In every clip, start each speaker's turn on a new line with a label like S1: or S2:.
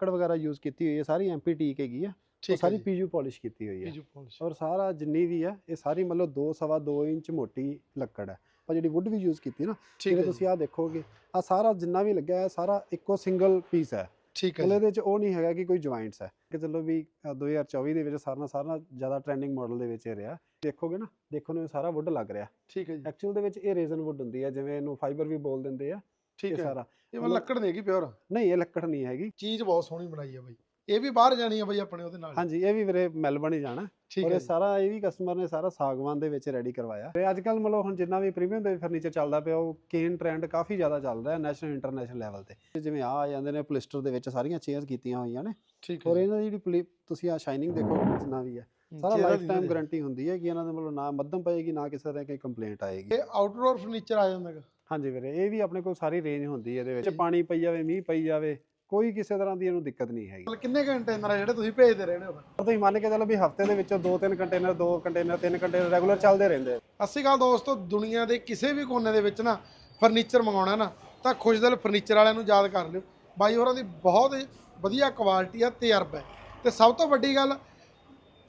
S1: ਲੱਕੜ ਵਗੈਰਾ ਯੂਜ਼ ਕੀਤੀ ਹੋਈ ਹੈ ਸਾਰੀ ਐਮਪੀ ਟੀਕ ਹੈਗੀ ਆ ਉਹ ਸਾਰੀ ਪੀਯੂ ਪਾਲਿਸ਼ ਕੀਤੀ ਹੋਈ ਹੈ।
S2: ਪੀਜੂ ਪਾਲਿਸ਼
S1: ਔਰ ਸਾਰਾ ਜਿੰਨੀ ਵੀ ਹੈ ਇਹ ਸਾਰੀ ਮਤਲਬ 2 ਸਵਾ 2 ਇੰਚ ਮੋਟੀ ਲੱਕੜ ਹੈ। ਪਰ ਜਿਹੜੀ ਵੁੱਡ ਵੀ ਯੂਜ਼ ਕੀਤੀ ਨਾ
S2: ਠੀਕ
S1: ਜਿਵੇਂ ਤੁਸੀਂ ਆ ਦੇਖੋਗੇ ਆ ਸਾਰਾ ਜਿੰਨਾ ਵੀ ਲੱਗਿਆ ਹੈ ਸਾਰਾ ਇੱਕੋ ਸਿੰਗਲ ਪੀਸ ਹੈ।
S2: ਠੀਕ ਹੈ
S1: ਮਤਲਬ
S2: ਜੀ।
S1: ਇਹਦੇ ਚ ਉਹ ਨਹੀਂ ਹੈਗਾ ਕਿ ਕੋਈ ਜੁਆਇੰਟਸ ਹੈ। ਕਿ ਚਲੋ ਵੀ ਅ, 2024 ਦੇ ਵਿੱਚ ਸਾਰਾ ਨਾਲ ਸਾਰਾ ਨਾਲ ਜ਼ਿਆਦਾ ਟ੍ਰੈਂਡਿੰਗ ਮਾਡਲ ਦੇ ਵਿੱਚ ਇਹ ਰਿਹਾ। ਦੇਖੋਗੇ ਨਾ ਦੇਖੋ ਨੂੰ ਇਹ ਸਾਰਾ ਵੁੱਡ ਲੱਗ ਰਿਹਾ।
S2: ਠੀਕ ਹੈ ਜੀ।
S1: ਐਕਚੁਅਲ ਦੇ ਵਿੱਚ ਇਹ ਰੇਜ਼ਨ ਵੁੱਡ ਹੁੰਦੀ ਹੈ ਜਿਵੇਂ ਇਹਨੂੰ ਫਾਈਬਰ ਵੀ ਬੋਲ ਦਿੰਦੇ ਆ। ਇਹ
S2: ਠੀਕ ਹੈ।
S1: ਸਾਰਾ।
S2: ਇਹ ਮਤਲਬ ਲੱਕੜ ਨਹੀਂ ਹੈਗੀ ਪਿਓਰ
S1: ਨਹੀਂ ਇਹ ਲੱਕੜ ਨਹੀਂ ਹੈਗੀ।
S2: ਚੀਜ਼ ਬਹੁਤ ਸੋਹਣੀ ਬਣਾਈ ਹੈ ਬਾਈ। ਇਹ ਵੀ ਬਾਹਰ ਜਾਣੀ ਹੈ ਬਾਈ ਆਪਣੇ ਉਹਦੇ ਨਾਲ।
S1: ਹਾਂਜੀ ਇਹ ਵੀ ਵੀਰੇ ਮੈਲਬਨ ਹੀ ਜਾਣਾ।
S2: ਠੀਕ
S1: ਔਰ
S2: ਹੈ
S1: ਇਹ
S2: ਜੀ।
S1: ਸਾਰਾ ਇਹ ਵੀ ਕਸਟਮਰ ਨੇ ਸਾਰਾ ਸਾਗਵਾਨ ਦੇ ਵਿੱਚ ਰੈਡੀ ਕਰਵਾਇਆ। ਤੇ ਅੱਜ ਕੱਲ ਮਤਲਬ ਹੁਣ ਜਿੰਨਾ ਵੀ ਪ੍ਰੀਮੀਅਮ ਦੇ ਫਰਨੀਚਰ ਚੱਲਦਾ ਪਿਆ ਉਹ ਕੇਨ ਟ੍ਰੈਂਡ ਕਾਫੀ ਜ਼ਿਆਦਾ ਚੱਲ ਰਿਹਾ ਨੈਸ਼ਨਲ ਇੰਟਰਨੈਸ਼ਨਲ ਲੈਵਲ ਤੇ। ਤੇ ਜਿਵੇਂ ਆ ਆ ਜਾਂਦੇ ਨੇ ਪਲਿਸਟਰ ਦੇ ਵਿੱਚ ਸਾਰੀਆਂ ਚੇਅਰਸ ਕੀਤੀਆਂ ਹੋਈਆਂ ਨੇ।
S2: ਠੀਕ ਹੈ
S1: ਔਰ
S2: ਜੀ।
S1: ਇਹਨਾਂ ਦੀ ਜਿਹੜੀ ਪਲੀ- ਤੁਸੀਂ ਆ ਸ਼ਾਈਨਿੰਗ ਦੇਖੋ ਜਿੰਨਾ ਵੀ ਹੈ। ਸਾਰਾ
S2: ਚਿਹਰਾ
S1: ਲਾਈਫ ਟਾਈਮ
S2: ਇਹਦੇ।
S1: ਗਾਰੰਟੀ ਹੁੰਦੀ ਹੈ ਕਿ ਇਹਨਾਂ ਦੇ ਮਤਲਬ ਨਾ ਮੱਧਮ ਪਏਗੀ ਨਾ ਕਿਸੇ ਤਰ੍ਹਾਂ ਦੀ ਕੰਪਲੇਂਟ ਆਏਗੀ।
S2: ਇਹ ਆਊਟਡੋਰ ਫਰਨੀਚਰ ਆ ਜਾਂਦਾ ਹੈਗਾ।
S1: ਹਾਂਜੀ ਵੀਰੇ ਇਹ ਵੀ ਆਪਣੇ ਕੋਲ ਸਾਰੀ ਰੇਂਜ ਹੁੰਦੀ ਹੈ ਇਹਦੇ ਵਿੱਚ। ਪਾਣੀ ਪਈ ਜਾਵੇ ਮੀਂਹ ਪਈ ਜਾਵੇ ਕੋਈ ਕਿਸੇ ਤਰ੍ਹਾਂ ਦੀ ਇਹਨੂੰ ਦਿੱਕਤ ਨਹੀਂ ਹੈਗੀ।
S2: ਕਿੰਨੇ ਕੰਟੇਨਰ ਆ ਜਿਹੜੇ ਤੁਸੀਂ ਭੇਜਦੇ ਰਹਿੰਦੇ ਹੋ?
S1: ਤੁਸੀਂ ਮੰਨ ਕੇ ਚੱਲੋ ਵੀ ਹਫ਼ਤੇ ਦੇ ਵਿੱਚੋਂ ਦੋ ਤਿੰਨ ਕੰਟੇਨਰ ਦੋ ਕੰਟੇਨਰ ਤਿੰਨ ਕੰਟੇਨਰ ਰੈਗੂਲਰ ਚੱਲਦੇ ਰਹਿੰਦੇ
S2: ਸ਼੍ਰੀ ਅਕਾਲ ਦੋਸਤੋ ਦੁਨੀਆ ਦੇ ਕਿਸੇ ਵੀ ਕੋਨੇ ਦੇ ਵਿੱਚ ਨਾ ਫਰਨੀਚਰ ਮੰਗਾਉਣਾ ਨਾ ਤਾਂ ਖੁਸ਼ਦਿਲ ਫਰਨੀਚਰ ਵਾਲਿਆਂ ਨੂੰ ਯਾਦ ਕਰ ਲਿਓ। ਬਾਈ ਹੋਰਾਂ ਦੀ ਬਹੁਤ ਹੀ ਵਧੀਆ ਕੁਆਲਿਟੀ ਆ ਤਜਰਬਾ ਹੈ। ਤੇ ਸਭ ਤੋਂ ਵੱਡੀ ਗੱਲ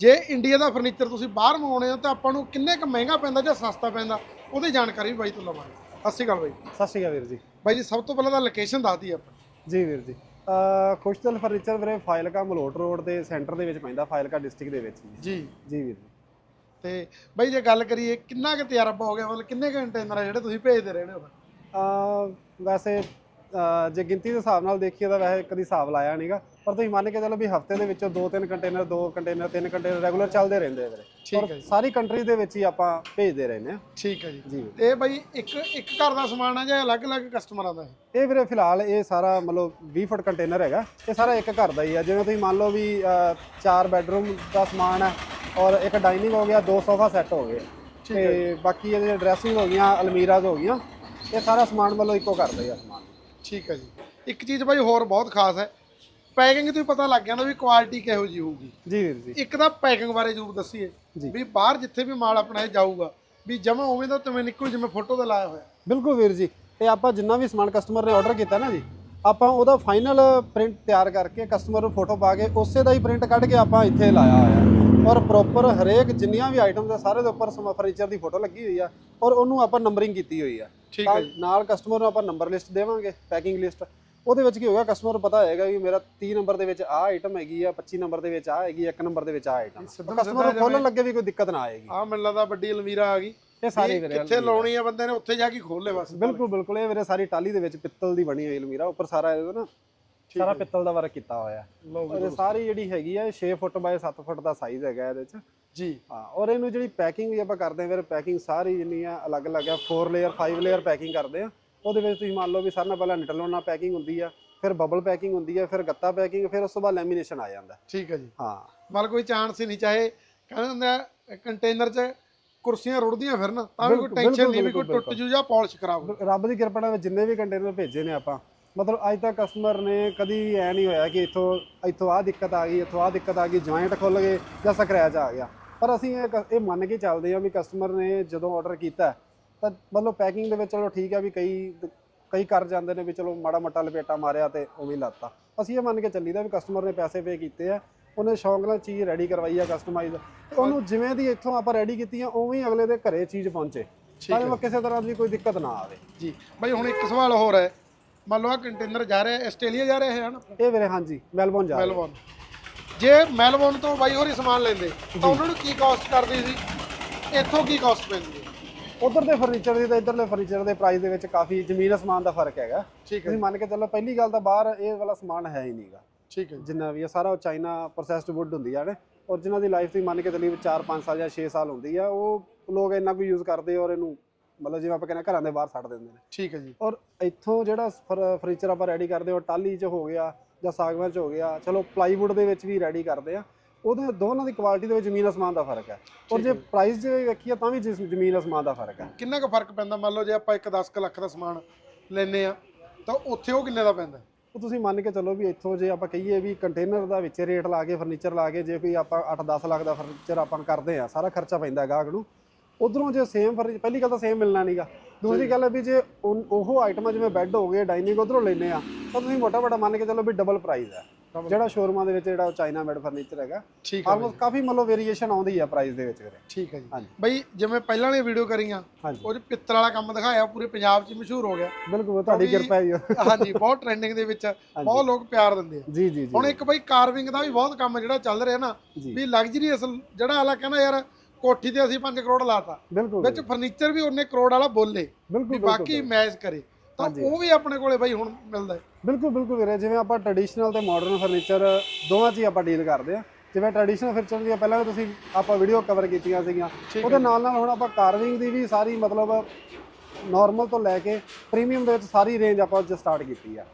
S2: ਜੇ ਇੰਡੀਆ ਦਾ ਫਰਨੀਚਰ ਤੁਸੀਂ ਬਾਹਰ ਮੰਗਾਉਣੇ ਹੋ ਤਾਂ ਆਪਾਂ ਨੂੰ ਕਿੰਨੇ ਕੁ ਮਹਿੰਗਾ ਪੈਂਦਾ ਜਾਂ ਸਸਤਾ ਪੈਂਦਾ ਉਹਦੀ ਜਾਣਕਾਰੀ ਵੀ ਬਾਈ ਤੋਂ ਲਵਾਂਗੇ। ਸਤਿ ਸ਼੍ਰੀ ਅਕਾਲ ਬਾਈ।
S1: ਸਤਿ ਸ਼੍ਰੀ ਅਕਾਲ ਵੀਰ ਜੀ।
S2: ਬਾਈ ਜੀ ਸਭ ਤੋਂ ਪਹਿਲਾਂ ਤਾਂ ਲੋਕੇਸ਼ਨ ਦੱਸ ਦਈਏ ਆਪਾਂ।
S1: ਜੀ ਵੀਰ ਜੀ ਖੁਸ਼ਦਲ ਫਰਨੀਚਰ ਵੀਰੇ ਫਾਇਲਕਾ ਮਲੋਟ ਰੋਡ ਦੇ ਸੈਂਟਰ ਦੇ ਵਿੱਚ ਪੈਂਦਾ ਫਾਇਲਕਾ ਡਿਸਟ੍ਰਿਕਟ ਦੇ ਵਿੱਚ।
S2: ਜੀ।
S1: ਜੀ। ਵੀਰ ਜੀ।
S2: ਤੇ ਬਾਈ ਜੇ ਗੱਲ ਕਰੀਏ ਕਿੰਨਾ ਕੁ ਤਜਰਬਾ ਹੋ ਗਿਆ? ਮਤਲਬ ਕਿੰਨੇ ਕੰਟੇਨਰ ਆ ਜਿਹੜੇ ਤੁਸੀਂ ਭੇਜਦੇ ਰਹਿੰਦੇ ਹੋ?
S1: ਅ ਵੈਸੇ ਜੇ ਗਿਣਤੀ ਦੇ ਹਿਸਾਬ ਨਾਲ ਦੇਖੀਏ ਤਾਂ ਵੈਸੇ ਕਦੀ ਹਿਸਾਬ ਲਾਇਆ ਨਹੀਂਗਾ ਪਰ ਤੁਸੀਂ ਮੰਨ ਕੇ ਚੱਲੋ ਵੀ ਹਫ਼ਤੇ ਦੇ ਵਿੱਚੋਂ ਦੋ ਤਿੰਨ ਕੰਟੇਨਰ ਦੋ ਕੰਟੇਨਰ ਤਿੰਨ ਕੰਟੇਨਰ ਰੈਗੂਲਰ ਚੱਲਦੇ ਰਹਿੰਦੇ ਆ ਵੀਰੇ।
S2: ਠੀਕ ਹੈ
S1: ਸਾਰੀ ਕੰਟਰੀ ਦੇ ਵਿੱਚ ਹੀ ਆਪਾਂ ਭੇਜਦੇ ਰਹਿੰਦੇ ਆ।
S2: ਠੀਕ ਹੈ ਜੀ। ਇਹ ਬਾਈ ਇੱਕ ਇੱਕ ਘਰ ਦਾ ਸਮਾਨ ਆ ਜਾਂ ਅਲੱਗ-ਅਲੱਗ ਕਸਟਮਰਾਂ ਦਾ ਹੈ
S1: ਇਹ ਵੀਰੇ ਫਿਲਹਾਲ ਇਹ ਸਾਰਾ ਮਤਲਬ 20 ਫੁੱਟ ਕੰਟੇਨਰ ਹੈਗਾ। ਇਹ ਸਾਰਾ ਇੱਕ ਘਰ ਦਾ ਹੀ ਆ। ਜਿਵੇਂ ਤੁਸੀਂ ਮੰਨ ਲਓ ਵੀ ਚਾਰ ਬੈੱਡਰੂਮ ਦਾ ਸਮਾਨ ਹੈ ਔਰ ਇੱਕ ਡਾਈਨਿੰਗ ਹੋ ਗਿਆ ਦੋ ਸੋਫਾ ਸੈੱਟ ਹੋ ਗਏ।
S2: ਹੈ
S1: ਤੇ ਬਾਕੀ ਇਹਦੇ ਡਰੈਸਿੰਗ ਹੋ ਗਈਆਂ ਅਲਮੀਰਾਜ਼ ਹੋ ਗਈਆਂ। ਇਹ ਸਾਰਾ ਸਮਾਨ ਮਤਲਬ ਇੱਕੋ ਘਰ ਦਾ ਹੀ ਆ ਸਮਾਨ।
S2: ਠੀਕ ਹੈ ਜੀ। ਇੱਕ ਚੀਜ਼ ਬਾਈ ਹੋਰ ਬਹੁਤ ਖਾਸ ਹੈ। ਪੈਕਿੰਗ ਤੋਂ ਹੀ ਪਤਾ ਲੱਗ ਜਾਂਦਾ ਵੀ ਕੁਆਲਿਟੀ ਕਿਹੋ ਜੀ ਹੋਊਗੀ।
S1: ਜੀ ਵੀਰ ਜੀ।
S2: ਇੱਕ ਤਾਂ ਪੈਕਿੰਗ ਬਾਰੇ ਜ਼ਰੂਰ ਦੱਸੀਏ
S1: ਜੀ।
S2: ਵੀ ਬਾਹਰ ਜਿੱਥੇ ਵੀ ਮਾਲ ਆਪਣਾ ਇਹ ਜਾਊਗਾ ਵੀ ਜਮਾ ਉਵੇਂ ਦਾ ਤੁਵੇਂ ਨਿਕਲ ਜਿਵੇਂ ਫੋਟੋ ਤੇ ਲਾਇਆ ਹੋਇਆ।
S1: ਬਿਲਕੁਲ ਵੀਰ ਜੀ। ਇਹ ਆਪਾਂ ਜਿੰਨਾ ਵੀ ਸਮਾਨ ਕਸਟਮਰ ਨੇ ਆਰਡਰ ਕੀਤਾ ਨਾ ਜੀ ਆਪਾਂ ਉਹਦਾ ਫਾਈਨਲ ਪ੍ਰਿੰਟ ਤਿਆਰ ਕਰਕੇ ਕਸਟਮਰ ਨੂੰ ਫੋਟੋ ਪਾ ਕੇ ਉਸੇ ਦਾ ਹੀ ਪ੍ਰਿੰਟ ਕੱਢ ਕੇ ਆਪਾਂ ਇੱਥੇ ਲਾਇਆ ਹੋਇਆ। ਔਰ ਪ੍ਰੋਪਰ ਹਰੇਕ ਜਿੰਨੀਆਂ ਵੀ ਆਈਟਮਸ ਆ ਸਾਰੇ ਦੇ ਉੱਪਰ ਫਰਨੀਚਰ ਦੀ ਫੋਟੋ ਲੱਗੀ ਹੋਈ ਆ ਔਰ ਉਹਨੂੰ ਆਪਾਂ ਨੰਬਰਿੰਗ ਕੀਤੀ ਹੋਈ ਆ।
S2: ਠੀਕ ਹੈ ਜੀ।
S1: ਨਾਲ ਕਸਟਮਰ ਨੂੰ ਆਪਾਂ ਨੰਬਰ ਲਿਸਟ ਦੇਵਾਂਗੇ ਪੈਕਿੰਗ ਲਿਸਟ ਉਹਦੇ ਵਿੱਚ ਕੀ ਹੋਗਾ ਕਸਟਮਰ ਨੂੰ ਪਤਾ ਹੋਏਗਾ ਵੀ ਮੇਰਾ 30 ਨੰਬਰ ਦੇ ਵਿੱਚ ਆਹ ਆਈਟਮ ਹੈਗੀ ਆ 25 ਨੰਬਰ ਦੇ ਵਿੱਚ ਆਹ ਹੈਗੀ ਆ 1 ਨੰਬਰ ਦੇ ਵਿੱਚ ਆਹ ਆਈਟਮ
S2: ਸਿੱਧਾ
S1: ਕਸਟਮਰ ਨੂੰ ਖੋਲਣ ਲੱਗੇ ਵੀ ਕੋਈ ਦਿੱਕਤ ਨਾ ਆਏਗੀ।
S2: ਆ ਮੈਨੂੰ ਲੱਗਦਾ ਵੱਡੀ ਅਲਮੀਰਾ ਆ ਗਈ।
S1: ਇਹ ਸਾਰੇ
S2: ਵੀ
S1: ਵੀਰੇ
S2: ਕਿੱਥੇ ਲਾਉਣੀ ਆ ਬੰਦੇ ਨੇ ਉੱਥੇ ਜਾ ਕੇ ਖੋਲ ਲੈ ਬਸ।
S1: ਬਿਲਕੁਲ ਬਿਲਕੁਲ। ਇਹ ਵੀਰੇ ਸਾਰੀ ਟਾਲੀ ਦੇ ਵਿੱਚ ਪਿੱਤਲ ਦੀ ਬਣੀ ਹੋਈ ਅਲਮੀਰਾ ਉੱਪਰ ਸਾਰਾ ਇਹਦਾ ਨਾ ਸਾਰਾ ਪਿੱਤਲ ਦਾ ਵਰਕ ਕੀਤਾ ਹੋਇਆ।
S2: ਲਓ
S1: ਔਰ ਇਹ ਸਾਰੀ ਜਿਹੜੀ ਹੈਗੀ ਆ 6 ਫੁੱਟ ਬਾਏ 7 ਫੁੱਟ ਦਾ ਸਾਈਜ਼ ਹੈਗਾ ਇਹਦੇ ਵਿੱਚ
S2: ਜੀ।
S1: ਹਾਂ ਔਰ ਇਹਨੂੰ ਜਿਹੜੀ ਪੈਕਿੰਗ ਵੀ ਆਪਾਂ ਕਰਦੇ ਹਾਂ ਵੀਰੇ ਪੈਕਿੰਗ ਸਾਰੀ ਜਿੰਨੀ ਆ ਅਲੱਗ-ਅਲੱਗ ਆ 4 ਲੇਅਰ 5 ਲੇਅਰ ਪੈਕਿੰਗ ਕਰਦੇ ਆ ਉਹਦੇ ਵਿੱਚ ਤੁਸੀਂ ਮੰਨ ਲਓ ਵੀ ਸਾਰਿਆਂ ਨਾਲ ਪਹਿਲਾਂ ਨਿਟਲੋਨਾ ਪੈਕਿੰਗ ਹੁੰਦੀ ਆ ਫਿਰ ਬਬਲ ਪੈਕਿੰਗ ਹੁੰਦੀ ਆ ਫਿਰ ਗੱਤਾ ਪੈਕਿੰਗ ਫਿਰ ਉਸ ਤੋਂ ਬਾਅਦ ਲੈਮੀਨੇਸ਼ਨ ਆ ਜਾਂਦਾ।
S2: ਠੀਕ ਹੈ ਜੀ।
S1: ਹਾਂ।
S2: ਮਤਲਬ ਕੋਈ ਚਾਂਸ ਹੀ ਨਹੀਂ ਚਾਹੇ ਕਹਿੰਦੇ ਹੁੰਦੇ ਕੰਟੇਨਰ 'ਚ ਕੁਰਸੀਆਂ ਰੁੜਦੀਆਂ ਫਿਰਨ ਤਾਂ ਵੀ ਕੋਈ ਟੈਨਸ਼ਨ ਨਹੀਂ ਵੀ ਕੋਈ ਟੁੱਟ ਜੂ ਜਾਂ ਪਾਲਿਸ਼ ਖਰਾਬ
S1: ਰੱਬ ਦੀ ਕਿਰਪਾ ਨਾਲ ਜਿੰਨੇ ਵੀ ਕੰਟੇਨਰ ਭੇਜੇ ਨੇ ਆਪਾਂ ਮਤਲਬ ਅੱਜ ਤੱਕ ਕਸਟਮਰ ਨੇ ਕਦੀ ਵੀ ਐ ਨਹੀਂ ਹੋਇਆ ਕਿ ਇੱਥੋਂ ਇੱਥੋਂ ਆਹ ਦਿੱਕਤ ਆ ਗਈ ਇੱਥੋਂ ਆਹ ਦਿੱਕਤ ਆ ਗਈ ਜੁਆਇੰਟ ਖੁੱਲ ਗਏ ਜਾਂ ਸਕ੍ਰੈਚ ਆ ਗਿਆ। ਪਰ ਅਸੀਂ ਇਹ ਕ- ਇਹ ਮੰਨ ਕੇ ਚੱਲਦੇ ਹਾਂ ਵੀ ਕਸਟਮਰ ਨੇ ਜਦੋਂ ਆਰਡਰ ਕੀਤਾ ਤਾਂ ਮਤਲਬ ਪੈਕਿੰਗ ਦੇ ਵਿੱਚ ਚਲੋ ਠੀਕ ਆ ਵੀ ਕਈ ਕਈ ਕਰ ਜਾਂਦੇ ਨੇ ਵੀ ਚਲੋ ਮਾੜਾ ਮੋਟਾ ਲਪੇਟਾ ਮਾਰਿਆ ਤੇ ਉਵੇਂ ਹੀ ਲਾਤਾ ਅਸੀਂ ਇਹ ਮੰਨ ਕੇ ਚੱਲੀਦਾ ਵੀ ਕਸਟਮਰ ਨੇ ਪੈਸੇ ਪੇ ਕੀਤੇ ਆ ਉਹਨੇ ਸ਼ੌਂਕ ਨਾਲ ਚੀਜ਼ ਰੈਡੀ ਕਰਵਾਈ ਆ ਕਸਟਮਾਈਜ਼ ਉਹਨੂੰ ਜਿਵੇਂ ਦੀ ਇੱਥੋਂ ਆਪਾਂ ਰੈਡੀ ਕੀਤੀ ਆ ਉਵੇਂ ਹੀ ਅਗਲੇ ਦੇ ਘਰੇ ਚੀਜ਼ ਪਹੁੰਚੇ।
S2: ਠੀਕ
S1: ਤਾਂ
S2: ਹੈ।
S1: ਜੋ ਕਿਸੇ ਤਰ੍ਹਾਂ ਦੀ ਕੋਈ ਦਿੱਕਤ ਨਾ ਆਵੇ।
S2: ਜੀ। ਬਾਈ ਹੁਣ ਇੱਕ ਸਵਾਲ ਹੋਰ ਹੈ। ਮੰਨ ਲਓ ਆ ਕੰਟੇਨਰ ਜਾ ਰਿਹਾ ਆਸਟ੍ਰੇਲੀਆ ਜਾ ਰਿਹਾ ਹੈ ਹਨਾ?
S1: ਇਹ ਵੀਰੇ ਹਾਂਜੀ ਮੈਲਬੌਰਨ ਜਾ ਰਹੇ।
S2: ਮੈਲਬੌਰਨ। ਜੇ ਮੈਲਬੌਰਨ ਤੋਂ ਬਾਈ ਹੋਰੀ ਸਮਾਨ ਲੈਂਦੇ ਤਾਂ ਉਹਨਾਂ ਨੂੰ ਕੀ ਕਾਸਟ ਕਰਦੀ ਸੀ? ਇੱਥੋਂ ਕੀ ਕਾਸਟ ਪੈਂਦੀ ਹੈ?
S1: ਉਧਰ ਦੇ ਫਰਨੀਚਰ ਦੀ ਤੇ ਇਧਰਲੇ ਫਰਨੀਚਰ ਦੇ ਪ੍ਰਾਈਸ ਦੇ ਵਿੱਚ ਕਾਫੀ ਜ਼ਮੀਨ ਅਸਮਾਨ ਦਾ ਫ਼ਰਕ ਹੈਗਾ।
S2: ਠੀਕ ਹੈ
S1: ਤੁਸੀਂ ਮੰਨ ਕੇ ਚੱਲੋ ਪਹਿਲੀ ਗੱਲ ਤਾਂ ਬਾਹਰ ਇਹ ਵਾਲਾ ਸਮਾਨ ਹੈ ਹੀ ਨਹੀਂਗਾ।
S2: ਠੀਕ ਹੈ
S1: ਜਿੰਨਾ ਵੀ ਆ ਸਾਰਾ ਚਾਈਨਾ ਪ੍ਰੋਸੈਸਡ ਵੁੱਡ ਹੁੰਦੀ ਆ ਨੇ? ਔਰ ਜਿਨ੍ਹਾਂ ਦੀ ਲਾਈਫ ਤੁਸੀਂ ਮੰਨ ਕੇ ਚੱਲੀ 4-5 ਸਾਲ ਜਾਂ 6 ਸਾਲ ਹੁੰਦੀ ਆ ਉਹ ਲੋਕ ਇੰਨਾ ਕੁ ਯੂਜ਼ ਕਰਦੇ ਔਰ ਇਹਨੂੰ ਮਤਲਬ ਜਿਵੇਂ ਆਪਾਂ ਕਹਿੰਦੇ ਘਰਾਂ ਦੇ ਬਾਹਰ ਛੱਡ ਦਿੰਦੇ ਨੇ।
S2: ਠੀਕ ਹੈ ਜੀ।
S1: ਔਰ ਇੱਥੋਂ ਜਿਹੜਾ ਫਰਨੀਚਰ ਆਪਾਂ ਰੈਡੀ ਕਰਦੇ ਹਾਂ ਟਾਲੀ 'ਚ ਹੋ ਗਿਆ ਜਾਂ ਸਾਗਵਾਨ 'ਚ ਹੋ ਗਿਆ ਚਲੋ ਪਲਾਈਵੁੱਡ ਦੇ ਵਿੱਚ ਵੀ ਰੈਡੀ ਕਰਦੇ ਆ। ਉਹਦੇ ਦੋਨਾਂ ਦੀ ਕੁਆਲਿਟੀ ਦੇ ਵਿੱਚ ਜ਼ਮੀਨ ਅਸਮਾਨ ਦਾ ਫ਼ਰਕ ਹੈ। ਔਰ ਜੇ। ਪ੍ਰਾਈਸ ਜੇ ਵੇਖੀਏ ਤਾਂ ਵੀ ਜਿਸ- ਜ਼ਮੀਨ ਅਸਮਾਨ ਦਾ ਫ਼ਰਕ ਹੈ।
S2: ਕਿੰਨਾ ਕੁ ਫ਼ਰਕ ਪੈਂਦਾ? ਮੰਨ ਲਓ ਜੇ ਆਪਾਂ ਇੱਕ 10 ਲੱਖ ਦਾ ਸਮਾਨ ਲੈਨੇ ਆ ਤਾਂ ਉੱਥੇ ਉਹ ਕਿੰਨੇ ਦਾ ਪੈਂਦਾ?
S1: ਉਹ ਤੁਸੀਂ ਮੰਨ ਕੇ ਚੱਲੋ ਵੀ ਇੱਥੋਂ ਜੇ ਆਪਾਂ ਕਹੀਏ ਵੀ ਕੰਟੇਨਰ ਦਾ ਵਿੱਚ ਰੇਟ ਲਾ ਕੇ ਫਰਨੀਚਰ ਲਾ ਕੇ ਜੇ ਕੋਈ ਆਪਾਂ 8-10 ਲੱਖ ਦਾ ਫਰਨੀਚਰ ਆਪਾਂ ਕਰਦੇ ਆ ਸਾਰਾ ਖਰਚਾ ਪੈਂਦਾ ਗਾਹਕ ਨੂੰ। ਉਧਰੋਂ ਜੇ ਸੇਮ ਫਰਨੀਚਰ ਪਹਿਲੀ ਗੱਲ ਤਾਂ ਸੇਮ ਮਿਲਣਾ ਨਹੀਂਗਾ ਦੂਸਰੀ ਗੱਲ ਹੈ ਵੀ ਜੇ ਉਨ- ਉਹ ਆਈਟਮਾਂ ਜਿਵੇਂ ਬੈੱਡ ਹੋ ਗਏ ਡਾਈਨਿੰਗ ਉਧਰੋਂ ਲੈਨੇ ਆ ਤਾਂ ਤੁਸੀਂ ਮੋਟਾ ਮੋਟਾ ਮੰਨ ਕੇ ਚੱਲੋ ਵੀ ਡਬਲ ਪ੍ਰਾਈਸ ਹੈ।
S2: Double-
S1: ਜਿਹੜਾ ਸ਼ੋਰੂਮਾਂ ਦੇ ਵਿੱਚ ਜਿਹੜਾ ਚਾਈਨਾ ਮੇਡ ਫਰਨੀਚਰ ਹੈਗਾ
S2: ਠੀਕ ਹੈ
S1: ਆਲਮੋਸਟ ਕਾਫੀ ਮਤਲਬ ਵੇਰੀਏਸ਼ਨ ਆਉਂਦੀ ਆ ਪ੍ਰਾਈਸ ਦੇ ਵਿੱਚ ਵੀਰੇ।
S2: ਠੀਕ ਹੈ ਜੀ।
S1: ਹਾਂਜੀ।
S2: ਬਈ ਜਿਵੇਂ ਪਹਿਲਾਂ ਵਾਲੀਆਂ ਵੀਡੀਓ ਕਰੀਆਂ
S1: ਹਾਂਜੀ।
S2: ਉਹ 'ਚ ਪਿੱਤਲ ਵਾਲਾ ਕੰਮ ਦਿਖਾਇਆ ਪੂਰੇ ਪੰਜਾਬ 'ਚ ਮਸ਼ਹੂਰ ਹੋ ਗਿਆ।
S1: ਬਿਲਕੁਲ ਤੁਹਾਡੀ
S2: ਕਿਉਂਕਿ-
S1: ਕਿਰਪਾ ਹੈ ਜੀ
S2: ਹਾਂਜੀ ਬਹੁਤ ਟ੍ਰੈਂਡਿੰਗ ਦੇ ਵਿੱਚ ਬਹੁਤ ਲੋਕ ਪਿਆਰ ਦਿੰਦੇ ਆ।
S1: ਜੀ ਜੀ
S2: ਹੁਣ ਇੱਕ ਬਈ ਕਾਰਵਿੰਗ ਦਾ ਵੀ ਬਹੁਤ ਕੰਮ ਜਿਹੜਾ ਚੱਲ ਰਿਹਾ ਨਾ
S1: ਜੀ।
S2: ਵੀ ਲਗਜ਼ਰੀਅਸ ਜਿਹੜਾ ਆਲਾ ਕਹਿੰਦਾ ਯਾਰ ਕੋਠੀ ਤੇ ਅਸੀਂ 5 ਕਰੋੜ ਲਾਤਾ।
S1: ਬਿਲਕੁਲ
S2: ਵਿੱਚ ਫਰਨੀਚਰ ਵੀ ਉਹਨੇ ਕਰੋੜ ਵਾਲਾ ਬੋਲੇ ਵੀ ਬਾਕੀ ਮੈਚ ਕਰੇ। ਤਾਂ। ਉਹ ਵੀ ਆਪਣੇ ਕੋਲੇ ਬਈ ਹੁਣ ਮਿਲਦਾ ਹੈ।
S1: ਬਿਲਕੁਲ ਬਿਲਕੁਲ ਵੀਰੇ ਜਿਵੇਂ ਆਪਾਂ ਟ੍ਰੈਡੀਸ਼ਨਲ ਤੇ ਮਾਡਰਨ ਫਰਨੀਚਰ ਦੋਵਾਂ 'ਚ ਹੀ ਆਪਾਂ ਡੀਲ ਕਰਦੇ ਆ ਜਿਵੇਂ ਟ੍ਰੈਡੀਸ਼ਨਲ ਫਰਨੀਚਰ ਦੀਆਂ ਪਹਿਲਾਂ ਤੁਸੀਂ ਆਪਾਂ ਵੀਡੀਓ ਕਵਰ ਕੀਤੀਆਂ ਸੀਗੀਆਂ। ਉਹਦੇ ਨਾਲ ਨਾਲ ਹੁਣ ਆਪਾਂ ਕਾਰਵਿੰਗ ਦੀ ਵੀ ਸਾਰੀ ਮਤਲਬ ਨਾਰਮਲ ਤੋਂ ਲੈ ਕੇ ਪ੍ਰੀਮੀਅਮ ਦੇ ਵਿੱਚ ਸਾਰੀ ਰੇਂਜ ਆਪਾਂ ਅੱਜ ਸਟਾਰਟ ਕੀਤੀ ਆ।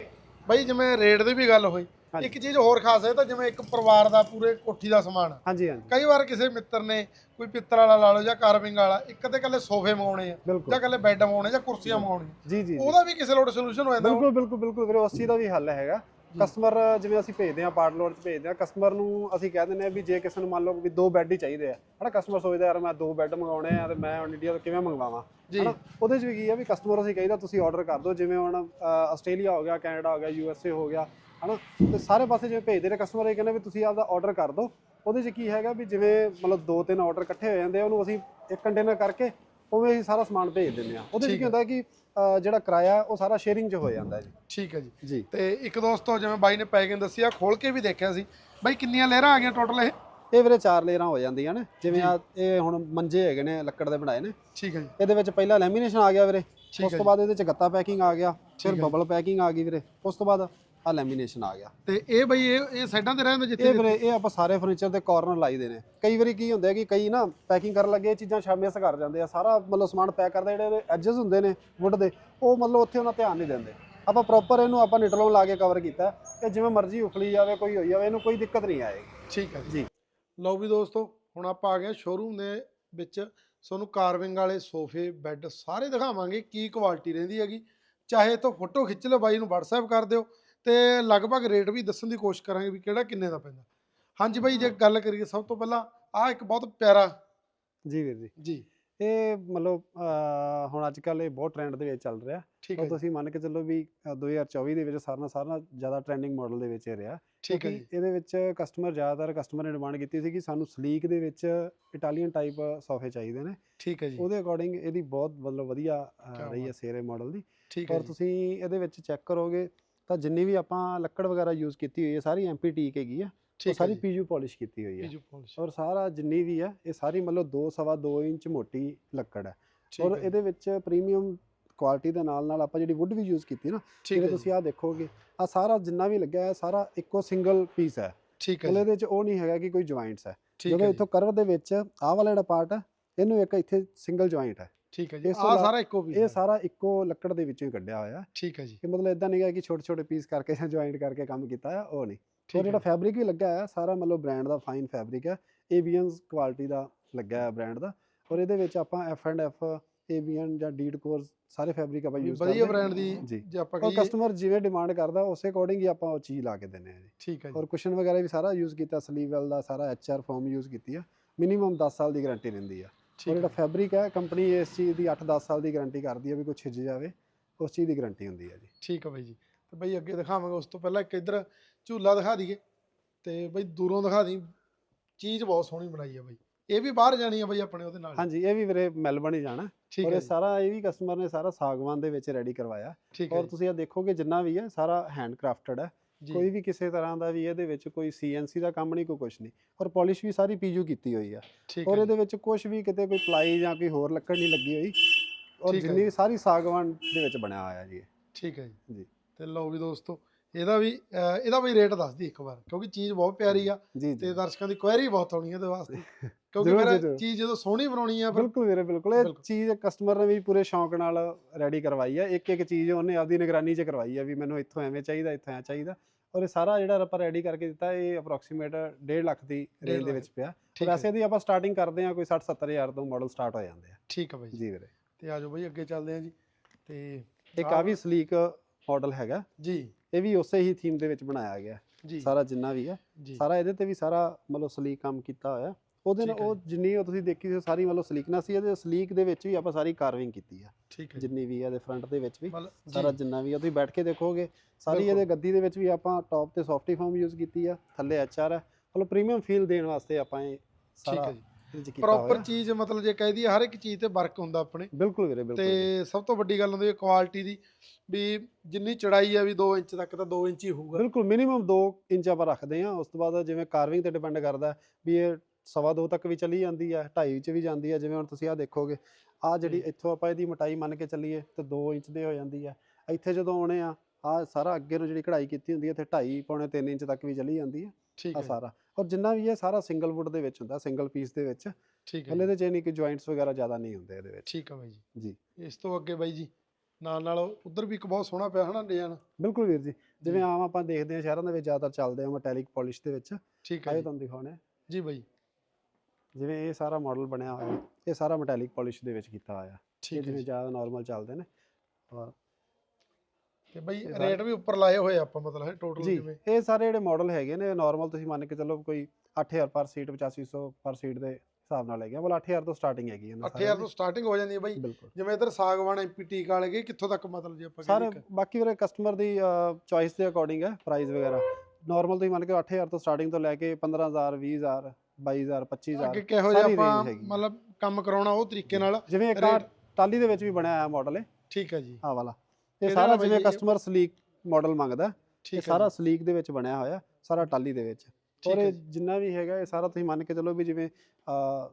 S2: ਬਈ ਜਿਵੇਂ ਰੇਟ ਦੀ ਵੀ ਗੱਲ ਹੋਈ। ਇੱਕ ਚੀਜ਼ ਹੋਰ ਖਾਸ ਹੈ ਤਾਂ ਜਿਵੇਂ ਇੱਕ ਪਰਿਵਾਰ ਦਾ ਪੂਰੇ ਕੋਠੀ ਦਾ ਸਮਾਨ।
S1: ਹਾਂਜੀ ਹਾਂਜੀ।
S2: ਕਈ ਵਾਰ ਕਿਸੇ ਮਿੱਤਰ ਨੇ ਕੋਈ ਪਿੱਤਲ ਵਾਲਾ ਲਾ ਲਓ ਜਾਂ ਕਾਰਵਿੰਗ ਵਾਲਾ ਇੱਕ ਤੇ ਕੱਲੇ ਸੋਫੇ ਮੰਗਾਉਣੇ ਆ ਜਾਂ ਕੱਲੇ ਬੈੱਡ ਮੰਗਾਉਣੇ ਜਾਂ ਕੁਰਸੀਆਂ ਮੰਗਾਉਣੀਆਂ।
S1: ਜੀ ਜੀ
S2: ਉਹਦਾ ਵੀ ਕਿਸੇ ਲੋੜ ਸੋਲੂਸ਼ਨ ਹੋ ਜਾਂਦਾ।
S1: ਬਿਲਕੁਲ ਬਿਲਕੁਲ ਬਿਲਕੁਲ ਵੀਰੇ ਉਸ ਚੀਜ਼ ਦਾ ਵੀ ਹੱਲ ਹੈਗਾ। ਕਸਟਮਰ ਜਿਵੇਂ ਅਸੀਂ ਭੇਜਦੇ ਆ ਪਾਰਟ ਲੋਡ 'ਚ ਭੇਜਦੇ ਆ ਕਸਟਮਰ ਨੂੰ ਅਸੀਂ ਕਹਿ ਦਿੰਦੇ ਆ ਵੀ ਜੇ ਕਿਸੇ ਨੂੰ ਮੰਨ ਲਓ ਵੀ ਦੋ ਬੈੱਡ ਹੀ ਚਾਹੀਦੇ ਆ ਹਨਾ ਕਸਟਮਰ ਸੋਚਦਾ ਯਾਰ ਮੈਂ ਦੋ ਬੈੱਡ ਮੰਗਾਉਣੇ ਆ ਤੇ ਮੈਂ ਹੁਣ ਇੰਡੀਆ ਤੋਂ ਕਿਵੇਂ ਮੰਗਵਾਵਾਂ? ਹਨਾ ਉਹਦੇ 'ਚ ਵੀ ਕੀ ਆ ਵੀ ਕਸਟਮਰ ਅਸੀਂ ਕਹੀਦਾ ਤੁਸੀਂ ਆਰਡਰ ਕਰ ਦਿਓ ਜਿਵੇਂ ਹੁਣ ਆਸਟ੍ਰੇਲੀਆ ਹੋ ਗਿਆ ਕੈਨੇਡਾ ਹੋ ਗਿਆ ਯੂ ਐਸ ਏ ਹੋ ਗਿਆ ਹਨਾ? ਤੇ ਸਾਰੇ ਪਾਸੇ ਜਿਵੇਂ ਭੇਜਦੇ ਨੇ ਕਸਟਮਰ ਇਹ ਕਹਿੰਦੇ ਵੀ ਤੁਸੀਂ ਆਪਦਾ ਆਰਡਰ ਕਰ ਦਿਓ। ਉਹਦੇ 'ਚ ਕੀ ਹੈਗਾ ਵੀ ਜਿਵੇਂ ਮਤਲਬ ਦੋ ਤਿੰਨ ਆਰਡਰ ਇਕੱਠੇ ਹੋ ਜਾਂਦੇ ਆ ਉਹਨੂੰ ਅਸੀਂ ਇੱਕ ਕੰਟੇਨਰ ਕਰਕੇ ਉਵੇਂ ਹੀ ਸਾਰਾ ਸਮਾਨ ਭੇਜ ਦਿੰਦੇ ਆ। ਉਹਦੇ 'ਚ ਕੀ ਹੁੰਦਾ ਕਿ ਜਿਹੜਾ ਕਿਰਾਇਆ ਉਹ ਸਾਰਾ ਸ਼ੇਅਰਿੰਗ 'ਚ ਹੋ ਜਾਂਦਾ ਜੀ।
S2: ਠੀਕ ਹੈ ਜੀ। ਤੇ ਇੱਕ ਦੋਸਤੋ ਜਿਵੇਂ ਬਾਈ ਨੇ ਪੈਕਿੰਗ ਦੱਸੀ ਆ ਖੋਲ ਕੇ ਵੀ ਦੇਖਿਆ ਸੀ। ਬਾਈ ਕਿੰਨੀਆਂ ਲੇਅਰਾਂ ਆ ਗਈਆਂ ਟੋਟਲ ਇਹ?
S1: ਇਹ ਵੀਰੇ ਚਾਰ ਲੇਅਰਾਂ ਹੋ ਜਾਂਦੀਆਂ ਨੇ। ਜਿਵੇਂ ਆ ਇਹ ਹੁਣ ਮੰਜੇ ਹੈਗੇ ਨੇ ਲੱਕੜ ਦੇ ਬਣਾਏ ਨੇ।
S2: ਠੀਕ ਹੈ ਜੀ।
S1: ਇਹਦੇ ਵਿੱਚ ਪਹਿਲਾਂ ਲੈਮੀਨੇਸ਼ਨ ਆ ਗਿਆ ਵੀਰੇ। ਉਸ ਤੋਂ ਬਾਅਦ ਇਹਦੇ ਚ ਗੱਤਾ ਪੈਕਿੰਗ ਆ ਗਿਆ ਫਿਰ। ਬਬਲ ਪੈਕਿੰਗ ਆ ਗਈ ਵੀਰੇ। ਉਸ ਤੋਂ ਬਾਅਦ ਆ ਲੈਮੀਨੇਸ਼ਨ ਆ ਗਿਆ।
S2: ਤੇ ਇਹ ਬਈ ਇਹ ਇਹ ਸਾਈਡਾਂ ਤੇ ਰਹਿੰਦੇ ਜਿੱਥੇ
S1: ਇਹ ਵੀਰੇ ਇਹ ਆਪਾਂ ਸਾਰੇ ਫਰਨੀਚਰ ਦੇ ਕਾਰਨਰ ਲਾਈਦੇ ਨੇ। ਕਈ ਵਾਰੀ ਕੀ ਹੁੰਦਾ ਕਿ ਕਈ ਨਾ ਪੈਕਿੰਗ ਕਰਨ ਲੱਗੇ ਇਹ ਚੀਜ਼ਾਂ ਸ਼ਾਮਿਸ ਕਰ ਜਾਂਦੇ ਆ। ਸਾਰਾ ਮਤਲਬ ਸਮਾਨ ਪੈਕ ਕਰਦੇ ਜਿਹੜੇ ਇਹਦੇ ਐਜਸ ਹੁੰਦੇ ਨੇ ਵੁੱਡ ਦੇ ਉਹ ਮਤਲਬ ਉੱਥੇ ਉਹਨਾਂ ਧਿਆਨ ਨਹੀਂ ਦਿੰਦੇ। ਆਪਾਂ ਪ੍ਰੋਪਰ ਇਹਨੂੰ ਆਪਾਂ ਨਿਟਲੋਂ ਲਾ ਕੇ ਕਵਰ ਕੀਤਾ ਕਿ ਜਿਵੇਂ ਮਰਜ਼ੀ ਉਖਲੀ ਜਾਵੇ ਕੋਈ ਹੋਈ ਜਾਵੇ ਇਹਨੂੰ ਕੋਈ ਦਿੱਕਤ ਨਹੀਂ ਆਏਗੀ।
S2: ਠੀਕ ਹੈ
S1: ਜੀ।
S2: ਲਓ ਵੀ ਦੋਸਤੋ ਹੁਣ ਆਪਾਂ ਆ ਗਏ ਸ਼ੋਰੂਮ ਦੇ ਵਿੱਚ। ਤੁਹਾਨੂੰ ਕਾਰਵਿੰਗ ਵਾਲੇ ਸੋਫੇ ਬੈੱਡ ਸਾਰੇ ਦਿਖਾਵਾਂਗੇ ਕੀ ਕੁਆਲਿਟੀ ਰਹਿੰਦੀ ਹੈਗੀ। ਚਾਹੇ ਤੋਂ ਫੋਟੋ ਖਿੱਚ ਲਓ ਬਾਈ ਨੂੰ WhatsApp ਕਰ ਦਿਓ। ਤੇ ਲਗਭਗ ਰੇਟ ਵੀ ਦੱਸਣ ਦੀ ਕੋਸ਼ਿਸ਼ ਕਰਾਂਗੇ ਵੀ ਕਿਹੜਾ ਕਿੰਨੇ ਦਾ ਪੈਂਦਾ। ਹਾਂਜੀ ਬਾਈ ਜੇ ਗੱਲ ਕਰੀਏ ਸਭ ਤੋਂ ਪਹਿਲਾਂ ਆਹ ਇੱਕ ਬਹੁਤ ਪਿਆਰਾ
S1: ਜੀ ਵੀਰ ਜੀ।
S2: ਜੀ।
S1: ਇਹ ਮਤਲਬ ਹੁਣ ਅੱਜ ਕੱਲ ਇਹ ਬਹੁਤ ਟ੍ਰੈਂਡ ਦੇ ਵਿੱਚ ਚੱਲ ਰਿਹਾ।
S2: ਜੀ,
S1: ਤੁਸੀਂ ਮੰਨ ਕੇ ਚੱਲੋ ਵੀ ਅ, 2024 ਦੇ ਵਿੱਚ ਸਾਰਾ ਨਾਲ ਸਾਰਾ ਜ਼ਿਆਦਾ ਟ੍ਰੈਂਡਿੰਗ ਮਾਡਲ ਦੇ ਵਿੱਚ ਇਹ ਰਿਹਾ।
S2: ਠੀਕ ਹੈ ਜੀ।
S1: ਇਹਦੇ ਵਿੱਚ ਕਸਟਮਰ ਜ਼ਿਆਦਾਤਰ ਕਸਟਮਰ ਨੇ ਡਿਮਾਂਡ ਕੀਤੀ ਸੀ ਕਿ ਸਾਨੂੰ ਸਲੀਕ ਦੇ ਵਿੱਚ ਇਟਾਲੀਅਨ ਟਾਈਪ ਸੋਫੇ ਚਾਹੀਦੇ ਨੇ।
S2: ਠੀਕ ਹੈ ਜੀ।
S1: ਉਹਦੇ ਅਕੋਰਡਿੰਗ ਇਹਦੀ ਬਹੁਤ ਮਤਲਬ ਵਧੀਆ ਰਹੀ ਹੈ। ਸੇਰੇ ਮਾਡਲ ਦੀ।
S2: ਠੀਕ ਹੈ
S1: ਔਰ ਤੁਸੀਂ ਇਹਦੇ ਵਿੱਚ ਚੈੱਕ ਕਰੋਗੇ ਤਾਂ ਜਿੰਨੀ ਵੀ ਆਪਾਂ ਲੱਕੜ ਵਗੈਰਾ ਯੂਜ਼ ਕੀਤੀ ਹੋਈ ਹੈ ਸਾਰੀ ਐਮਪੀ ਟੀਕ ਹੈਗੀ ਆ ਉਹ ਸਾਰੀ ਪੀਯੂ ਪਾਲਿਸ਼ ਕੀਤੀ ਹੋਈ ਹੈ।
S2: ਪੀਜੂ
S1: ਔਰ ਸਾਰਾ ਜਿੰਨੀ ਵੀ ਹੈ ਇਹ ਸਾਰੀ ਮਤਲਬ 2 ਸਵਾ 2 ਇੰਚ ਮੋਟੀ ਲੱਕੜ ਹੈ। ਔਰ ਇਹਦੇ ਵਿੱਚ ਪ੍ਰੀਮੀਅਮ ਕੁਆਲਿਟੀ ਦੇ ਨਾਲ ਨਾਲ ਆਪਾਂ ਜਿਹੜੀ ਵੁੱਡ ਵੀ ਯੂਜ਼ ਕੀਤੀ ਨਾ
S2: ਠੀਕ
S1: ਜਿਵੇਂ
S2: ਹੈ
S1: ਤੁਸੀਂ ਆਹ ਦੇਖੋਗੇ ਆ ਸਾਰਾ ਜਿੰਨਾ ਵੀ ਲੱਗਿਆ ਹੈ ਸਾਰਾ ਇੱਕੋ ਸਿੰਗਲ ਪੀਸ ਹੈ।
S2: ਠੀਕ ਹੈ
S1: ਇਹਦੇ ਵਿੱਚ ਉਹ ਨਹੀਂ ਹੈਗਾ ਕਿ ਕੋਈ ਜੁਆਇੰਟਸ ਹੈ। ਜਦੋਂ ਇੱਥੋਂ ਕਰਵ ਦੇ ਵਿੱਚ ਆਹ ਵਾਲਾ ਜਿਹੜਾ ਪਾਰਟ ਹੈ ਇਹਨੂੰ ਇੱਕ ਇੱਥੇ ਸਿੰਗਲ ਜੁਆਇੰਟ ਹੈ।
S2: ਠੀਕ ਹੈ ਜੀ
S1: ਇਸ ਤੋਂ ਇਲਾਵਾ
S2: ਸਾਰਾ ਇੱਕੋ ਪੀਸ
S1: ਇਹ ਸਾਰਾ ਇੱਕੋ ਲੱਕੜ ਦੇ ਵਿੱਚੋਂ ਹੀ ਕੱਢਿਆ ਹੋਇਆ।
S2: ਠੀਕ ਹੈ ਜੀ।
S1: ਕਿ ਮਤਲਬ ਇਦਾਂ ਨਹੀਂ ਹੈ ਕਿ ਛੋਟੇ ਛੋਟੇ ਪੀਸ ਕਰਕੇ ਜਾਂ ਜੁਆਇੰਟ ਕਰਕੇ ਕੰਮ ਕੀਤਾ ਹੈ ਉਹ ਨਹੀਂ। ਔਰ ਜਿਹੜਾ ਫੈਬਰਿਕ ਵੀ ਲੱਗਾ ਹੈ ਸਾਰਾ ਮਤਲਬ ਬ੍ਰਾਂਡ ਦਾ ਫਾਈਨ ਫੈਬਰਿਕ ਹੈ। ਏਬੀਐਨਸ ਕੁਆਲਿਟੀ ਦਾ ਲੱਗਾ ਹੈ ਬ੍ਰਾਂਡ ਦਾ। ਔਰ ਇਹਦੇ ਵਿੱਚ ਆਪਾਂ ਐਫ ਐਂਡ ਐਫ ਏਬੀਐਨ ਜਾਂ ਡੀਡ ਕੋਰ ਸਾਰੇ ਫੈਬਰਿਕ ਆਪਾਂ ਯੂਜ਼ ਕਰਦੇ
S2: ਵਧੀਆ
S1: ਹਾਂ।
S2: ਬ੍ਰਾਂਡ ਦੀ
S1: ਜੀ।
S2: ਆਪਾਂ ਕਹੀਏ
S1: ਕਸਟਮਰ ਜਿਵੇਂ ਡਿਮਾਂਡ ਕਰਦਾ ਉਸੇ ਅਕੋਰਡਿੰਗ ਹੀ ਆਪਾਂ ਉਹ ਚੀਜ਼ ਲਾ ਕੇ ਦਿੰਦੇ ਹਾਂ ਜੀ।
S2: ਠੀਕ ਹੈ ਜੀ।
S1: ਔਰ ਕੁਸ਼ਨ ਵਗੈਰਾ ਵੀ ਸਾਰਾ ਯੂਜ਼ ਕੀਤਾ ਸਲੀਵ ਵੈਲ ਦਾ ਸਾਰਾ ਐਚਆਰ ਫਾਰਮ ਯੂਜ਼ ਕੀਤੀ ਆ। ਮਿਨੀਮਮ 10 ਸਾਲ ਦੀ ਗਾਰੰਟੀ ਰਹਿੰਦੀ ਆ। ਔਰ ਜਿਹੜਾ ਫੈਬਰਿਕ ਹੈ ਕੰਪਨੀ ਇਸ ਚੀਜ਼ ਦੀ 8-10 ਸਾਲ ਦੀ ਗਾਰੰਟੀ ਕਰਦੀ ਹੈ ਵੀ ਕੁਛ ਹਿੱਜ ਜਾਵੇ ਉਸ ਚੀਜ਼ ਦੀ ਗਾਰੰਟੀ ਹੁੰਦੀ ਹੈ ਜੀ।
S2: ਠੀਕ ਹੈ ਬਾਈ ਜੀ। ਤੇ ਬਾਈ ਅੱਗੇ ਦਿਖਾਵਾਂਗੇ ਉਸ ਤੋਂ ਪਹਿਲਾਂ ਇੱਕ ਇੱਧਰ ਝੂਲਾ ਦਿਖਾ ਦਈਏ। ਤੇ ਬਾਈ ਦੂਰੋਂ ਦਿਖਾ ਦੀ ਚੀਜ਼ ਬਹੁਤ ਸੋਹਣੀ ਬਣਾਈ ਹੈ ਬਾਈ। ਇਹ ਵੀ ਬਾਹਰ ਜਾਣੀ ਹੈ ਬਾਈ ਆਪਣੇ ਉਹਦੇ ਨਾਲ।
S1: ਹਾਂਜੀ ਇਹ ਵੀ ਵੀਰੇ ਮੈਲਬਨ ਹੀ ਜਾਣਾ।
S2: ਠੀਕ
S1: ਔਰ
S2: ਹੈ
S1: ਇਹ ਸਾਰਾ ਇਹ ਵੀ ਕਸਟਮਰ ਨੇ ਸਾਰਾ ਸਾਗਵਾਨ ਦੇ ਵਿੱਚ ਰੈਡੀ ਕਰਵਾਇਆ। ਔਰ ਤੁਸੀਂ ਇਹ ਦੇਖੋਗੇ ਜਿੰਨਾ ਵੀ ਹੈ ਸਾਰਾ ਹੈਂਡ ਕ੍ਰਾਫਟਡ ਹੈ। ਕੋਈ ਵੀ ਕਿਸੇ ਤਰ੍ਹਾਂ ਦਾ ਵੀ ਇਹਦੇ ਵਿੱਚ ਕੋਈ ਸੀਐਨਸੀ ਦਾ ਕੰਮ ਨਹੀਂ ਕੋਈ ਕੁਛ ਨਹੀਂ। ਔਰ ਪਾਲਿਸ਼ ਵੀ ਸਾਰੀ ਪੀਯੂ ਕੀਤੀ ਹੋਈ ਆ। ਔਰ ਇਹਦੇ ਵਿੱਚ ਕੁਝ ਵੀ ਕਿਤੇ ਕੋਈ ਪਲਾਈ ਜਾਂ ਕੋਈ ਹੋਰ ਲੱਕੜ ਨਹੀਂ ਲੱਗੀ ਹੋਈ। ਔਰ ਜਿੰਨੀ ਸਾਰੀ ਸਾਗਵਾਨ ਦੇ ਵਿੱਚ ਬਣਿਆ ਹੋਇਆ ਜੀ।
S2: ਠੀਕ ਹੈ ਜੀ। ਤੇ ਲਓ ਵੀ ਦੋਸਤੋ ਇਹਦਾ ਵੀ ਇਹਦਾ ਵੀ ਰੇਟ ਦੱਸ ਦੀ ਇੱਕ ਵਾਰ ਕਿਉਂਕਿ ਚੀਜ਼ ਬਹੁਤ ਪਿਆਰੀ ਆ ਤੇ ਦਰਸ਼ਕਾਂ ਦੀ ਕੁਐਰੀ ਬਹੁਤ ਆਉਣੀ ਹੈ ਇਹਦੇ ਵਾਸਤੇ। ਕਿਉਂਕਿ
S1: ਜ਼ਰੂਰ ਜ਼ਰੂਰ।
S2: ਚੀਜ਼ ਜਦੋਂ ਸੋਹਣੀ ਬਣਾਉਣੀ ਆ ਫਿਰ
S1: ਬਿਲਕੁਲ ਵੀਰੇ ਬਿਲਕੁਲ। ਇਹ
S2: ਬਿਲਕੁਲ।
S1: ਚੀਜ਼ ਕਸਟਮਰ ਨੇ ਵੀ ਪੂਰੇ ਸ਼ੌਂਕ ਨਾਲ ਰੈਡੀ ਕਰਵਾਈ ਹੈ ਇੱਕ ਇੱਕ ਚੀਜ਼ ਉਹਨੇ ਆਪਦੀ ਨਿਗਰਾਨੀ 'ਚ ਕਰਵਾਈ ਹੈ ਵੀ ਮੈਨੂੰ ਇੱਥੋਂ ਐਵੇਂ ਚਾਹੀਦਾ ਇੱਥੋਂ ਐ ਚਾਹੀਦਾ। ਔਰ ਇਹ ਸਾਰਾ ਜਿਹੜਾ ਆਪਾਂ ਰੈਡੀ ਕਰਕੇ ਦਿੱਤਾ ਇਹ ਅਪਰੋਕਸੀਮੇਟ 1.5 ਲੱਖ ਦੀ
S2: ਡੇਢ
S1: ਰੇਂਜ ਦੇ
S2: ਲੱਖ।
S1: ਵਿੱਚ ਪਿਆ।
S2: ਠੀਕ ਹੈ।
S1: ਵੈਸੇ ਆਪਾਂ ਸਟਾਰਟਿੰਗ ਕਰਦੇ ਹਾਂ ਕੋਈ 60 70 ਹਜ਼ਾਰ ਤੋਂ ਮਾਡਲ ਸਟਾਰਟ ਹੋ ਜਾਂਦੇ ਆ।
S2: ਠੀਕ ਹੈ ਬਾਈ ਜੀ।
S1: ਜੀ ਵੀਰੇ।
S2: ਤੇ ਆਜੋ ਬਾਈ ਅੱਗੇ ਚੱਲਦੇ ਆ ਜੀ। ਤੇ
S1: ਇੱਕ ਆ ਵੀ ਸਲੀਕ ਮਾਡਲ ਹੈਗਾ।
S2: ਜੀ।
S1: ਇਹ ਵੀ ਉਸੇ ਹੀ ਥੀਮ ਦੇ ਵਿੱਚ ਬਣਾਇਆ ਗਿਆ।
S2: ਜੀ।
S1: ਸਾਰਾ ਜਿੰਨਾ ਵੀ ਹੈ
S2: ਜੀ।
S1: ਸਾਰਾ ਇਹਦੇ ਤੇ ਵੀ ਸਾਰਾ ਮਤਲਬ ਸਲੀਕ ਕੰਮ ਕੀਤਾ ਹੋਇਆ। ਉਹਦੇ ਨਾਲ ਉਹ ਜਿੰਨੀ ਉਹ ਤੁਸੀਂ ਦੇਖੀ ਸੀ ਸਾਰੀ ਮਤਲਬ ਸਲੀਕਨੈਸ ਸੀ ਇਹਦੇ ਸਲੀਕ ਦੇ ਵਿੱਚ ਵੀ ਆਪਾਂ ਸਾਰੀ ਕਾਰਵਿੰਗ ਕੀਤੀ ਆ।
S2: ਠੀਕ ਹੈ ਜੀ।
S1: ਜਿੰਨੀ ਵੀ ਆ ਇਹਦੇ ਫਰੰਟ ਦੇ ਵਿੱਚ ਵੀ। ਸਾਰਾ ਜਿੰਨਾ ਵੀ ਆ ਤੁਸੀਂ ਬੈਠ ਕੇ ਦੇਖੋਗੇ ਸਾਰੀ। ਇਹਦੇ ਗੱਦੀ ਦੇ ਵਿੱਚ ਵੀ ਆਪਾਂ ਟੌਪ ਤੇ ਸੌਫਟੀ ਫੋਮ ਯੂਜ਼ ਕੀਤੀ ਆ ਥੱਲੇ ਐਚਆਰ ਹੈ ਮਤਲਬ ਪ੍ਰੀਮੀਅਮ ਫੀਲ ਦੇਣ ਵਾਸਤੇ ਆਪਾਂ ਇਹ
S2: ਠੀਕ
S1: ਸਾਰਾ
S2: ਪ੍ਰੋਪਰ ਚੀਜ਼ ਮਤਲਬ ਜੇ ਕਹਿ ਦਈਏ ਹਰ ਇੱਕ ਚੀਜ਼ ਤੇ ਵਰਕ ਹੁੰਦਾ ਆਪਣੇ।
S1: ਬਿਲਕੁਲ ਵੀਰੇ ਬਿਲਕੁਲ।
S2: ਤੇ ਸਭ ਤੋਂ ਵੱਡੀ ਗੱਲ ਹੁੰਦੀ ਹੈ ਕੁਆਲਿਟੀ ਦੀ ਵੀ ਜਿੰਨੀ ਚੜਾਈ ਆ ਵੀ 2 ਇੰਚ ਤੱਕ ਤਾਂ 2 ਇੰਚ ਹੀ ਹੋਊਗਾ।
S1: ਬਿਲਕੁਲ ਮਿਨੀਮਮ 2 ਇੰਚ ਆਪਾਂ ਰੱਖਦੇ ਆ ਉਸ ਤੋਂ ਬਾਅਦ ਜਿਵੇਂ ਕਾਰਵਿੰਗ ਤੇ ਡਿਪੈਂਡ ਕਰਦਾ ਵੀ ਇਹ ਸਵਾ ਦੋ ਤੱਕ ਵੀ ਚਲੀ ਜਾਂਦੀ ਹੈ 2.5 ਚ ਵੀ ਜਾਂਦੀ ਹੈ ਜਿਵੇਂ ਹੁਣ ਤੁਸੀਂ ਆ ਦੇਖੋਗੇ ਆ ਜਿਹੜੀ
S2: ਜੀ।
S1: ਇੱਥੋਂ ਆਪਾਂ ਇਹਦੀ ਮੋਟਾਈ ਮੰਨ ਕੇ ਚੱਲੀਏ ਤੇ 2 ਇੰਚ ਦੇ ਹੋ ਜਾਂਦੀ ਹੈ ਇੱਥੇ ਜਦੋਂ ਆਉਣੇ ਆ ਆ ਸਾਰਾ ਅੱਗੇ ਨੂੰ ਜਿਹੜੀ ਕਢਾਈ ਕੀਤੀ ਹੁੰਦੀ ਹੈ ਤੇ 2.5 ਪੌਣੇ 3 ਇੰਚ ਤੱਕ ਵੀ ਚਲੀ ਜਾਂਦੀ ਹੈ
S2: ਠੀਕ
S1: ਆ
S2: ਹੈ। ਜੀ,
S1: ਸਾਰਾ। ਔਰ ਜਿੰਨਾ ਵੀ ਇਹ ਸਾਰਾ ਸਿੰਗਲ ਵੁੱਡ ਦੇ ਵਿੱਚ ਹੁੰਦਾ ਸਿੰਗਲ ਪੀਸ ਦੇ ਵਿੱਚ
S2: ਠੀਕ ਹੈ
S1: ਹਲੇ
S2: ਜੀ,
S1: ਦੇ ਚ ਨਹੀਂ ਕਿ ਜੁਆਇੰਟਸ ਵਗੈਰਾ ਜ਼ਿਆਦਾ ਨਹੀਂ ਹੁੰਦੇ ਇਹਦੇ ਵਿੱਚ।
S2: ਠੀਕ ਹੈ ਬਾਈ ਜੀ।
S1: ਜੀ।
S2: ਇਸ ਤੋਂ ਅੱਗੇ ਬਾਈ ਜੀ ਨਾਲ ਨਾਲ ਉਧਰ ਵੀ ਇੱਕ ਬਹੁਤ ਸੋਹਣਾ ਪਿਆ ਹਨਾ ਡਿਜ਼ਾਈਨ
S1: ਬਿਲਕੁਲ ਵੀਰ ਜੀ ਜਿਵੇਂ
S2: ਜੀ।
S1: ਆਮ ਆਪਾਂ ਦੇਖਦੇ ਹਾਂ ਸ਼ਹਿਰਾਂ ਦੇ ਵਿੱਚ ਜ਼ਿਆਦਾਤਰ ਚੱਲਦੇ ਆ ਮੈਟੈਲਿਕ ਪਾਲਿਸ਼ ਦੇ ਵਿੱਚ।
S2: ਠੀਕ ਹੈ
S1: ਆਏ
S2: ਜੀ।
S1: ਤੁਹਾਨੂੰ ਦਿਖਾਉਣੇ ਆ।
S2: ਜੀ ਬਾਈ।
S1: ਜਿਵੇਂ ਇਹ ਸਾਰਾ ਮਾਡਲ ਬਣਿਆ ਹੋਇਆ ਹੈ, ਇਹ ਸਾਰਾ ਮੈਟੈਲਿਕ ਪਾਲਿਸ਼ ਦੇ ਵਿੱਚ ਕੀਤਾ ਹੋਇਆ।
S2: ਠੀਕ ਹੈ
S1: ਜਿਵੇਂ ਜ਼ਿਆਦਾ ਨਾਰਮਲ ਚੱਲਦੇ ਨੇ ਔਰ
S2: ਤੇ ਬਾਈ ਰੇਟ ਵੀ ਉੱਪਰ ਲਾਏ ਹੋਏ ਆਪਾਂ ਮਤਲਬ ਟੋਟਲ
S1: ਜੀ
S2: ਜਿਵੇਂ।
S1: ਇਹ ਸਾਰੇ ਜਿਹੜੇ ਮਾਡਲ ਹੈਗੇ ਨੇ ਨਾਰਮਲ ਤੁਸੀਂ ਮੰਨ ਕੇ ਚੱਲੋ ਕੋਈ 8000 ਪਰ ਸੀਟ 8500 ਪਰ ਸੀਟ ਦੇ ਹਿਸਾਬ ਨਾਲ ਹੈਗੇ ਮਤਲਬ 8000 ਤੋਂ ਸਟਾਰਟਿੰਗ ਹੈਗੀ ਇਹਨਾਂ
S2: 8000 ਤੋਂ ਸਟਾਰਟਿੰਗ ਹੋ ਜਾਂਦੀ ਹੈ ਬਾਈ। ਜਿਵੇਂ ਇਧਰ ਸਾਗਵਾਨ ਐਮਪੀਟੀ ਵਾਲੇ ਗਏ ਕਿੱਥੋਂ ਤੱਕ ਮਤਲਬ ਜੇ ਆਪਾਂ
S1: ਸਾਰੇ ਬਾਕੀ ਵੀਰੇ ਕਸਟਮਰ ਦੀ ਚੋਇਸ ਦੇ ਅਕੋਰਡਿੰਗ ਹੈ ਪ੍ਰਾਈਸ ਵਗੈਰਾ। ਨਾਰਮਲ ਤੁਸੀਂ ਮੰਨ ਕੇ 8000 ਤੋਂ ਸਟਾਰਟਿੰਗ ਤੋਂ ਲੈ ਕੇ 15000 20000 22000 25000
S2: ਅੱਗੇ ਕਿਹੋ ਜਿਹਾ
S1: ਸਾਰੀ
S2: ਆਪਾਂ
S1: range ਹੈਗੀ। ਹੈ।
S2: ਮਤਲਬ ਕੰਮ ਕਰਾਉਣਾ ਉਹ ਤਰੀਕੇ ਨਾਲ
S1: ਜਿਵੇਂ ਇੱਕ ਆਹ
S2: rate-
S1: ਟਾਲੀ ਦੇ ਵਿੱਚ ਵੀ ਬਣਿਆ ਹੋਇਆ ਮਾਡਲ ਹੈ
S2: ਠੀਕ ਹੈ ਜੀ।
S1: ਆ ਵਾਲਾ। ਇਹ
S2: ਇਹਦਾ
S1: ਸਾਰਾ
S2: ਬਾਈ
S1: ਜਿਵੇਂ
S2: ਜੀ-
S1: ਕਸਟਮਰ ਸਲੀਕ ਮਾਡਲ ਮੰਗਦਾ ਇਹ
S2: ਠੀਕ ਹੈ
S1: ਸਾਰਾ
S2: ਜੀ,
S1: ਸਲੀਕ ਦੇ ਵਿੱਚ ਬਣਿਆ ਹੋਇਆ ਸਾਰਾ ਟਾਲੀ ਦੇ ਵਿੱਚ।
S2: ਠੀਕ
S1: ਔਰ
S2: ਹੈ
S1: ਇਹ
S2: ਜੀ,
S1: ਜਿੰਨਾ ਵੀ ਹੈਗਾ ਇਹ ਸਾਰਾ ਤੁਸੀਂ ਮੰਨ ਕੇ ਚੱਲੋ ਵੀ ਜਿਵੇਂ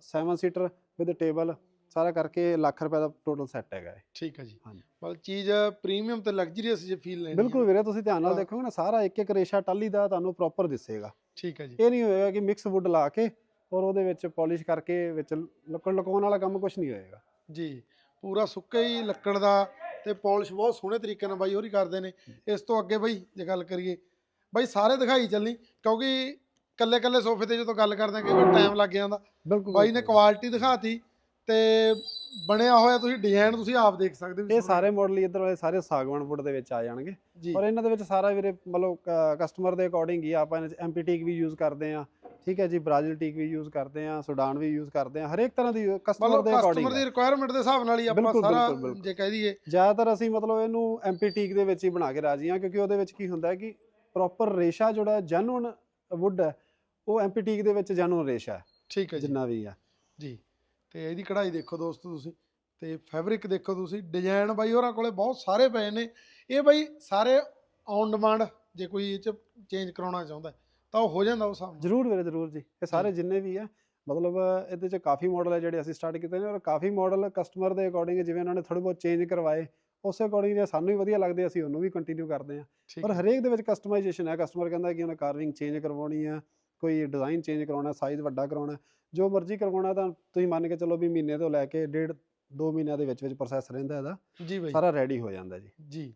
S1: 7 ਸੀਟਰ ਵਿਦ ਟੇਬਲ ਸਾਰਾ ਕਰਕੇ ਲੱਖ ਰੁਪਏ ਦਾ ਟੋਟਲ ਸੈੱਟ ਹੈਗਾ ਇਹ।
S2: ਠੀਕ ਹੈ ਜੀ।
S1: ਹਾਂਜੀ।
S2: ਮਤਲਬ ਚੀਜ਼ ਪ੍ਰੀਮੀਅਮ ਤੇ ਲਗਜ਼ਰੀਅਸ ਜੇ ਫੀਲ ਲੈਣੀ
S1: ਬਿਲਕੁਲ ਵੀਰੇ ਤੁਸੀਂ ਧਿਆਨ ਨਾਲ। ਦੇਖੋਗੇ ਨਾ ਸਾਰਾ ਇੱਕ ਇੱਕ ਰੇਸ਼ਾ ਟਾਲੀ ਦਾ ਤੁਹਾਨੂੰ ਪ੍ਰੋਪਰ ਦਿਸੇਗਾ।
S2: ਠੀਕ ਹੈ ਜੀ।
S1: ਇਹ ਨਹੀਂ ਹੋਏਗਾ ਕਿ ਮਿਕਸ ਵੁੱਡ ਲਾ ਕੇ ਔਰ ਉਹਦੇ ਵਿੱਚ ਪਾਲਿਸ਼ ਕਰਕੇ ਵਿੱਚ ਲੱਕੜ ਲਕਾਉਣ ਵਾਲਾ ਕੰਮ ਕੁਝ ਨਹੀਂ ਹੋਏਗਾ।
S2: ਜੀ ਪੂਰਾ ਸੁੱਕਾ ਹੀ ਲੱਕੜ ਦਾ ਤੇ ਪਾਲਿਸ਼ ਬਹੁਤ ਸੋਹਣੇ ਤਰੀਕੇ ਨਾਲ ਬਾਈ ਹੋਰੀ ਕਰਦੇ ਨੇ। ਇਸ ਤੋਂ ਅੱਗੇ ਬਾਈ ਜੇ ਗੱਲ ਕਰੀਏ ਬਾਈ ਸਾਰੇ ਦਿਖਾਈ ਚੱਲਣੀ ਕਿਉਂਕਿ ਕੱਲੇ ਕੱਲੇ ਸੋਫੇ ਤੇ ਜਦੋਂ ਗੱਲ ਕਰਦੇ ਆ ਵਾਰ ਟਾਈਮ ਲੱਗ ਜਾਂਦਾ।
S1: ਬਿਲਕੁਲ
S2: ਬਾਈ ਨੇ। ਕੁਆਲਿਟੀ ਦਿਖਾਤੀ ਤੇ ਬਣਿਆ ਹੋਇਆ ਤੁਸੀਂ ਡਿਜ਼ਾਈਨ ਤੁਸੀਂ ਆਪ ਦੇਖ ਸਕਦੇ ਹੋ
S1: ਇਹ। ਸਾਰੇ ਮਾਡਲ ਇੱਧਰ ਵਾਲੇ ਸਾਰੇ ਸਾਗਵਾਨ ਵੁੱਡ ਦੇ ਵਿੱਚ ਆ ਜਾਣਗੇ। ਔਰ ਇਹਨਾਂ ਦੇ ਵਿੱਚ ਸਾਰਾ ਵੀਰੇ ਮਤਲਬ ਕਸਟਮਰ ਦੇ ਅਕੋਰਡਿੰਗ ਹੀ ਆਪਾਂ ਇਹਨਾਂ 'ਚ ਐਮਪੀ ਟੀਕ ਵੀ ਯੂਜ਼ ਕਰਦੇ ਆ ਠੀਕ ਹੈ ਜੀ ਬ੍ਰਾਜ਼ਿਲ ਟੀਕ ਵੀ ਯੂਜ਼ ਕਰਦੇ ਆ ਸੁਡਾਨ ਵੀ ਯੂਜ਼ ਕਰਦੇ ਆ ਹਰੇਕ ਤਰ੍ਹਾਂ ਦੀ ਕਸਟਮਰ ਦੇ
S2: ਕਸਟਮਰ
S1: ਅਕੋਰਡਿੰਗ
S2: ਦੀ ਰਿਕੁਆਇਰਮੈਂਟ ਦੇ ਹਿਸਾਬ ਨਾਲ ਹੀ ਆਪਾਂ ਸਾਰਾ। ਜੇ ਕਹਿ ਦਈਏ।
S1: ਜ਼ਿਆਦਾਤਰ ਅਸੀਂ ਮਤਲਬ ਇਹਨੂੰ ਐਮਪੀ ਟੀਕ ਦੇ ਵਿੱਚ ਹੀ ਬਣਾ ਕੇ ਰਾਜੀ ਆ ਕਿਉਂਕਿ ਉਹਦੇ ਵਿੱਚ ਕੀ ਹੁੰਦਾ ਹੈ ਕਿ ਪ੍ਰੋਪਰ ਰੇਸ਼ਾ ਜਿਹੜਾ ਜੈਨੂਨ ਵੁੱਡ ਹੈ ਉਹ ਐਮਪੀ ਟੀਕ ਦੇ ਵਿੱਚ ਜੈਨੂਨ ਰੇਸ਼ਾ ਹੈ
S2: ਠੀਕ ਹੈ
S1: ਜਿੰਨਾ ਵੀ ਆ।
S2: ਜੀ। ਤੇ ਇਹਦੀ ਕਢਾਈ ਦੇਖੋ ਦੋਸਤੋ ਤੁਸੀਂ। ਤੇ ਫੈਬਰਿਕ ਦੇਖੋ ਤੁਸੀਂ। ਡਿਜ਼ਾਈਨ ਬਾਈ ਹੋਰਾਂ ਕੋਲੇ ਬਹੁਤ ਸਾਰੇ ਪਏ ਨੇ। ਇਹ ਬਾਈ ਸਾਰੇ ਔਨ ਡਿਮਾਂਡ ਜੇ ਕੋਈ ਇਹ ਚ ਚੇਂਜ ਕਰਾਉਣਾ ਚਾਹੁੰਦਾ ਤਾਂ ਉਹ ਹੋ ਜਾਂਦਾ ਹਿਸਾਬ ਨਾਲ।
S1: ਜ਼ਰੂਰ ਵੀਰੇ ਜ਼ਰੂਰ ਜੀ। ਇਹ ਸਾਰੇ ਜਿੰਨੇ ਵੀ ਆ ਮਤਲਬ ਇਹਦੇ ਚ ਕਾਫੀ ਮਾਡਲ ਹੈ ਜਿਹੜੇ ਅਸੀਂ ਸਟਾਰਟ ਕੀਤੇ ਨੇ ਔਰ ਕਾਫੀ ਮਾਡਲ ਕਸਟਮਰ ਦੇ ਅਕੋਰਡਿੰਗ ਜਿਵੇਂ ਉਹਨਾਂ ਨੇ ਥੋੜੇ ਬਹੁਤ ਚੇਂਜ ਕਰਵਾਏ ਉਸੇ ਅਕੋਰਡਿੰਗ ਜੇ ਸਾਨੂੰ ਵੀ ਵਧੀਆ ਲੱਗਦੇ ਅਸੀਂ ਉਹਨੂੰ ਵੀ ਕੰਟੀਨਿਊ ਕਰਦੇ ਔਰ
S2: ਹੈ।
S1: ਹਰੇਕ ਦੇ ਵਿੱਚ ਕਸਟਮਾਈਜੇਸ਼ਨ ਹੈ ਕਸਟਮਰ ਕਹਿੰਦਾ ਕਿ ਉਹਨੇ ਕਾਰਵਿੰਗ ਚੇਂਜ ਕਰਵਾਉਣੀ ਆ ਕੋਈ ਡਿਜ਼ਾਈਨ ਚੇਂਜ ਕਰਾਉਣਾ ਸਾਈਜ਼ ਵੱਡਾ ਕਰਾਉਣਾ ਜੋ ਮਰਜ਼ੀ ਕਰਵਾਉਣਾ ਤਾਂ ਤੁਸੀਂ ਮੰਨ ਕੇ ਚੱਲੋ ਵੀ ਮਹੀਨੇ ਤੋਂ ਲੈ ਕੇ ਡੇਢ ਦੋ ਮਹੀਨਿਆਂ ਦੇ ਵਿੱਚ ਵਿੱਚ ਪ੍ਰੋਸੈਸ ਰਹਿੰਦਾ ਇਹਦਾ।
S2: ਜੀ ਬਾਈ।
S1: ਸਾਰਾ ਰੈਡੀ ਹੋ ਜਾਂਦਾ ਜੀ।
S2: ਜੀ।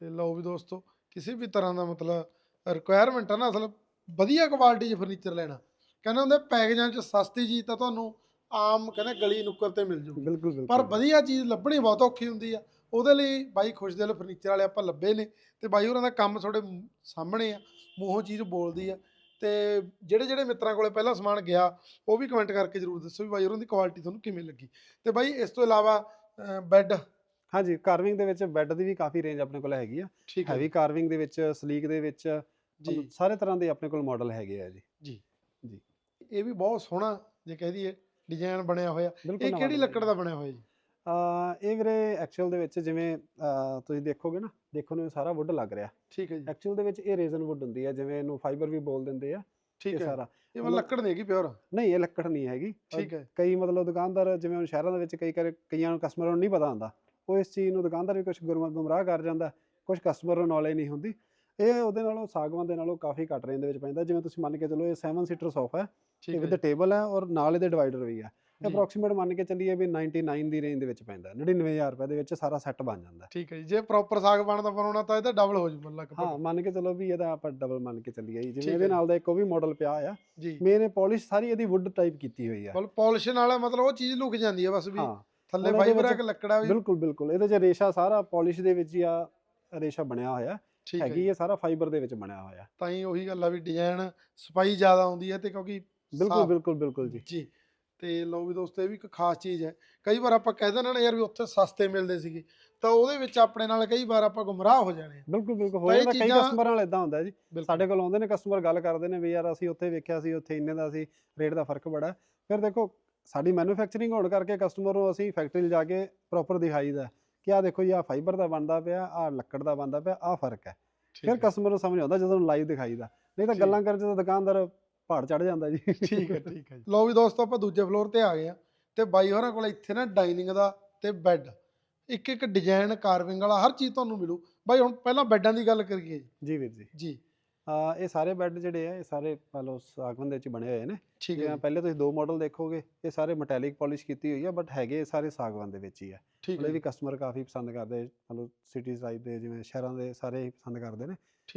S2: ਤੇ ਲਓ ਵੀ ਦੋਸਤੋ ਕਿਸੇ ਵੀ ਤਰ੍ਹਾਂ ਦਾ ਮਤਲਬ ਰਿਕੁਆਇਰਮੈਂਟ ਹੈ ਨਾ ਅਸਲ ਵਧੀਆ ਕੁਆਲਿਟੀ 'ਚ ਫਰਨੀਚਰ ਲੈਣਾ। ਕਹਿੰਦੇ ਹੁੰਦੇ ਪੈਕੇਜਾਂ 'ਚ ਸਸਤੀ ਚੀਜ਼ ਤਾਂ ਤੁਹਾਨੂੰ ਆਮ ਕਹਿੰਦੇ ਗਲੀ ਨੁੱਕਰ ਤੇ ਮਿਲ ਜੂਗੀ।
S1: ਬਿਲਕੁਲ ਬਿਲਕੁਲ।
S2: ਪਰ ਵਧੀਆ ਚੀਜ਼ ਲੱਭਣੀ ਬਹੁਤ ਔਖੀ ਹੁੰਦੀ ਆ। ਉਹਦੇ ਲਈ ਬਾਈ ਖੁਸ਼ਦਿਲ ਫਰਨੀਚਰ ਵਾਲੇ ਆਪਾਂ ਲੱਭੇ ਨੇ। ਤੇ ਬਾਈ ਹੋਰਾਂ ਦਾ ਕੰਮ ਤੁਹਾਡੇ ਸਾਹਮਣੇ ਆ ਮੂੰਹੋਂ ਚੀਜ਼ ਬੋਲਦੀ ਆ। ਤੇ ਜਿਹੜੇ ਜਿਹੜੇ ਮਿੱਤਰਾਂ ਕੋਲੇ ਪਹਿਲਾਂ ਸਮਾਨ ਗਿਆ ਉਹ ਵੀ ਕਮੈਂਟ ਕਰਕੇ ਜਰੂਰ ਦੱਸੋ ਵੀ ਬਾਈ ਹੋਰਾਂ ਦੀ ਕੁਆਲਿਟੀ ਤੁਹਾਨੂੰ ਕਿਵੇਂ ਲੱਗੀ। ਤੇ ਬਾਈ ਇਸ ਤੋਂ ਇਲਾਵਾ ਬੈੱਡ
S1: ਹਾਂਜੀ ਕਾਰਵਿੰਗ ਦੇ ਵਿੱਚ ਬੈੱਡ ਦੀ ਵੀ ਕਾਫੀ ਰੇਂਜ ਆਪਣੇ ਕੋਲ ਹੈਗੀ ਆ।
S2: ਠੀਕ ਹੈ
S1: ਹੈਵੀ ਕਾਰਵਿੰਗ ਦੇ ਵਿੱਚ ਸਲੀਕ ਦੇ ਵਿੱਚ
S2: ਜੀ।
S1: ਸਾਰੇ ਤਰ੍ਹਾਂ ਦੇ ਆਪਣੇ ਕੋਲ ਮਾਡਲ ਹੈਗੇ ਆ ਜੀ।
S2: ਇਹ ਵੀ ਬਹੁਤ ਸੋਹਣਾ ਜੇ ਕਹਿ ਦਈਏ ਡਿਜ਼ਾਈਨ ਬਣਿਆ ਹੋਇਆ।
S1: ਬਿਲਕੁਲ
S2: ਇਹ
S1: ਨਵਾਂ
S2: ਕਿਹੜੀ
S1: design
S2: ਲੱਕੜ ਦਾ ਬਣਿਆ ਹੋਇਆ ਜੀ?
S1: ਆ ਇਹ ਵੀਰੇ ਐਕਚੁਅਲ ਦੇ ਵਿੱਚ ਜਿਵੇਂ ਅਹ, ਤੁਸੀਂ ਦੇਖੋਗੇ ਨਾ ਦੇਖੋ ਨੂੰ ਸਾਰਾ ਵੁੱਡ ਲੱਗ ਰਿਹਾ।
S2: ਠੀਕ ਹੈ ਜੀ।
S1: ਐਕਚੁਅਲ ਦੇ ਵਿੱਚ ਇਹ ਰੇਜ਼ਨ ਵੁੱਡ ਹੁੰਦੀ ਹੈ ਜਿਵੇਂ ਇਹਨੂੰ ਫਾਈਬਰ ਵੀ ਬੋਲ ਦਿੰਦੇ ਆ ਇਹ
S2: ਠੀਕ ਹੈ।
S1: ਸਾਰਾ।
S2: ਇਹ ਮਤਲਬ ਲੱਕੜ ਨਹੀਂ ਹੈਗੀ ਪਿਓਰ
S1: ਨਹੀਂ ਇਹ ਲੱਕੜ ਨਹੀਂ ਹੈਗੀ। ਅਹ,
S2: ਠੀਕ ਹੈ।
S1: ਕਈ ਮਤਲਬ ਦੁਕਾਨਦਾਰ ਜਿਵੇਂ ਹੁਣ ਸ਼ਹਿਰਾਂ ਦੇ ਵਿੱਚ ਕਈ ਕਰ ਕਈਆਂ ਨੂੰ ਕਸਟਮਰਾਂ ਨੂੰ ਨਹੀਂ ਪਤਾ ਹੁੰਦਾ। ਉਹ ਇਸ ਚੀਜ਼ ਨੂੰ ਦੁਕਾਨਦਾਰ ਵੀ ਕੁਝ ਗੁੰਮਰਾਹ ਕਰ ਜਾਂਦਾ ਕੁਝ ਕਸਟਮਰ ਨੂੰ ਨੌਲੇਜ ਨਹੀਂ ਹੁੰਦੀ। ਇਹ ਉਹਦੇ ਨਾਲੋਂ ਸਾਗਵਾਨ ਦੇ ਨਾਲੋਂ ਕਾਫੀ ਘੱਟ ਰੇਂਜ ਦੇ ਵਿੱਚ ਪੈਂਦਾ। ਜਿਵੇਂ ਤੁਸੀਂ ਮੰਨ ਕੇ ਚੱਲੋ ਇਹ 7 ਸੀਟਰ ਸੋਫਾ ਹੈ ਇਹ ਵਿਦ ਟੇਬਲ ਹੈ ਔਰ ਨਾਲ ਇਹਦੇ ਡਿਵਾਈਡਰ ਵੀ ਹੈ। ਅਪਰੋਕਸੀਮੇਟ ਮੰਨ ਕੇ ਚੱਲੀਏ ਵੀ 99 ਦੀ ਰੇਂਜ ਦੇ ਵਿੱਚ ਪੈਂਦਾ 99000 ਰੁਪਏ ਦੇ ਵਿੱਚ ਸਾਰਾ ਸੈੱਟ ਬਣ ਜਾਂਦਾ।
S2: ਠੀਕ ਹੈ ਜੀ। ਜੇ ਪ੍ਰੋਪਰ ਸਾਗ ਬਣਦਾ ਬਣਾਉਣਾ ਤਾਂ ਇਹਦਾ ਡਬਲ ਹੋ ਜੂ ਲਗਭਗ
S1: ਹਾਂ ਮੰਨ ਕੇ ਚੱਲੋ ਵੀ ਇਹਦਾ ਆਪਾਂ ਡਬਲ ਮੰਨ ਕੇ ਚੱਲੀਏ ਜੀ। ਜਿਵੇਂ ਇਹਦੇ। ਨਾਲ ਦਾ ਇੱਕ ਉਹ ਵੀ ਮਾਡਲ ਪਿਆ ਆ। ਮੇਨ ਪਾਲਿਸ਼ ਸਾਰੀ ਇਹਦੀ ਵੁੱਡ ਟਾਈਪ ਕੀਤੀ ਹੋਈ ਆ।
S2: ਮਤਲਬ ਪਾਲਿਸ਼ ਨਾਲ ਮਤਲਬ ਉਹ ਚੀਜ਼ ਲੁਕ ਜਾਂਦੀ ਹੈ ਬਸ ਵੀ।
S1: ਹਾਂ।
S2: ਥੱਲੇ ਫਾਈਬਰ ਆ
S1: ਵਿੱਚ
S2: ਕਿ ਲੱਕੜਾ ਵੀ?
S1: ਬਿਲਕੁਲ ਬਿਲਕੁਲ। ਇਹਦੇ 'ਚ ਰੇਸ਼ਾ ਸਾਰਾ ਪਾਲਿਸ਼ ਦੇ ਵਿੱਚ ਹੀ ਆ ਰੇਸ਼ਾ ਬਣਿਆ ਹੋਇਆ।
S2: ਠੀਕ ਹੈ
S1: ਹੈਗੀ ਇਹ ਸਾਰਾ ਫਾਈਬਰ ਦੇ ਵਿੱਚ ਬਣਿਆ ਹੋਇਆ।
S2: ਤਾਂ ਹੀ ਉਹੀ ਗੱਲ ਆ ਵੀ ਡਿਜ਼ਾਈਨ ਸਫ਼ਾਈ ਜ਼ਿਆਦਾ ਆਉਂਦੀ ਹੈ ਤੇ ਕਿਉਂਕਿ
S1: ਬਿਲਕੁਲ
S2: ਸਾਫ਼।
S1: ਬਿਲਕੁਲ ਬਿਲਕੁਲ ਜੀ।
S2: ਜੀ। ਤੇ ਲਓ ਵੀ ਦੋਸਤੋ ਇਹ ਵੀ ਇੱਕ ਖਾਸ ਚੀਜ਼ ਹੈ। ਕਈ ਵਾਰ ਆਪਾਂ ਕਹਿ ਦਿੰਦੇ ਨਾ ਯਾਰ ਵੀ ਉੱਥੇ ਸਸਤੇ ਮਿਲਦੇ ਸੀਗੇ। ਤਾਂ ਉਹਦੇ ਵਿੱਚ ਆਪਣੇ ਨਾਲ ਕਈ ਵਾਰ ਆਪਾਂ ਗੁੰਮਰਾਹ ਹੋ ਜਾਣੇ ਆ।
S1: ਬਿਲਕੁਲ ਬਿਲਕੁਲ। ਹੋ
S2: ਤਾਂ ਇਹ
S1: ਜਾਂਦਾ ਕਈ
S2: ਚੀਜ਼ਾਂ-
S1: ਕਸਟਮਰਾਂ ਨਾਲ ਇਦਾਂ ਹੁੰਦਾ ਜੀ।
S2: ਬਿਲਕੁਲ।
S1: ਸਾਡੇ ਕੋਲ ਆਉਂਦੇ ਨੇ ਕਸਟਮਰ ਗੱਲ ਕਰਦੇ ਨੇ ਵੀ ਯਾਰ ਅਸੀਂ ਉੱਥੇ ਵੇਖਿਆ ਸੀ ਉੱਥੇ ਇੰਨੇ ਦਾ ਸੀ ਰੇਟ ਦਾ ਫ਼ਰਕ ਬੜਾ। ਹੈ। ਫਿਰ ਦੇਖੋ ਸਾਡੀ ਮੈਨੂਫੈਕਚਰਿੰਗ ਹੋਣ ਕਰਕੇ ਕਸਟਮਰ ਨੂੰ ਅਸੀਂ ਫੈਕਟਰੀ ਲਿਜਾ ਕੇ ਪ੍ਰੋਪਰ ਦਿਖਾਈਦਾ ਕਿ ਆਹ ਦੇਖੋ ਜੀ ਆਹ ਫਾਈਬਰ ਦਾ ਬਣਦਾ ਪਿਆ ਆਹ ਲੱਕੜ ਦਾ ਬਣਦਾ ਪਿਆ ਆਹ ਫ਼ਰਕ ਹੈ। ਫਿਰ ਕਸਟਮਰ ਨੂੰ ਸਮਝ ਆਉਂਦਾ ਜਦੋਂ ਲਾਈਵ ਦਿਖਾਈਦਾ। ਨਹੀਂ ਤਾਂ। ਗੱਲਾਂ ਕਰਨ ਚ ਤਾਂ ਦੁਕਾਨਦਾਰ ਪਹਾੜ ਚੜ ਜਾਂਦਾ ਜੀ।
S2: ਠੀਕ ਹੈ ਠੀਕ ਹੈ ਜੀ। ਲਓ ਵੀ ਦੋਸਤੋ ਆਪਾਂ ਦੂਜੇ ਫਲੋਰ ਤੇ ਆ ਗਏ ਆ ਤੇ ਬਾਈ ਹੋਰਾਂ ਕੋਲ ਇੱਥੇ ਨਾ ਡਾਈਨਿੰਗ ਦਾ ਤੇ ਬੈੱਡ ਇੱਕ ਇੱਕ ਡਿਜ਼ਾਈਨ ਕਾਰਵਿੰਗ ਵਾਲਾ ਹਰ ਚੀਜ਼ ਤੁਹਾਨੂੰ ਮਿਲੂ। ਬਾਈ ਹੁਣ ਪਹਿਲਾਂ ਬੈੱਡਾਂ ਦੀ ਗੱਲ ਕਰੀਏ। ਜੀ
S1: ਜੀ ਵੀਰ ਜੀ।
S2: ਜੀ।
S1: ਆ ਇਹ ਸਾਰੇ ਬੈੱਡ ਜਿਹੜੇ ਆ ਇਹ ਸਾਰੇ ਲਓ ਸਾਗਵਾਨ ਦੇ ਵਿੱਚ ਬਣੇ ਹੋਏ ਨੇ।
S2: ਠੀਕ ਹੈ
S1: ਪਹਿਲੇ ਤੁਸੀਂ ਦੋ ਮਾਡਲ ਦੇਖੋਗੇ ਇਹ ਸਾਰੇ ਮੈਟੈਲਿਕ ਪਾਲਿਸ਼ ਕੀਤੀ ਹੋਈ ਆ ਬਟ ਹੈਗੇ ਸਾਰੇ ਸਾਗਵਾਨ ਦੇ ਵਿੱਚ ਹੀ ਆ।
S2: ਠੀਕ
S1: ਵੀ ਕਸਟਮਰ ਕਾਫੀ ਪਸੰਦ ਕਰਦੇ ਮੰਨ ਲਓ ਸਿਟੀ ਟਾਈਪ ਦੇ ਜਿਵੇਂ ਸ਼ਹਿਰਾਂ ਦੇ ਸਾਰੇ ਹੀ ਪਸੰਦ ਕਰਦੇ ਨੇ।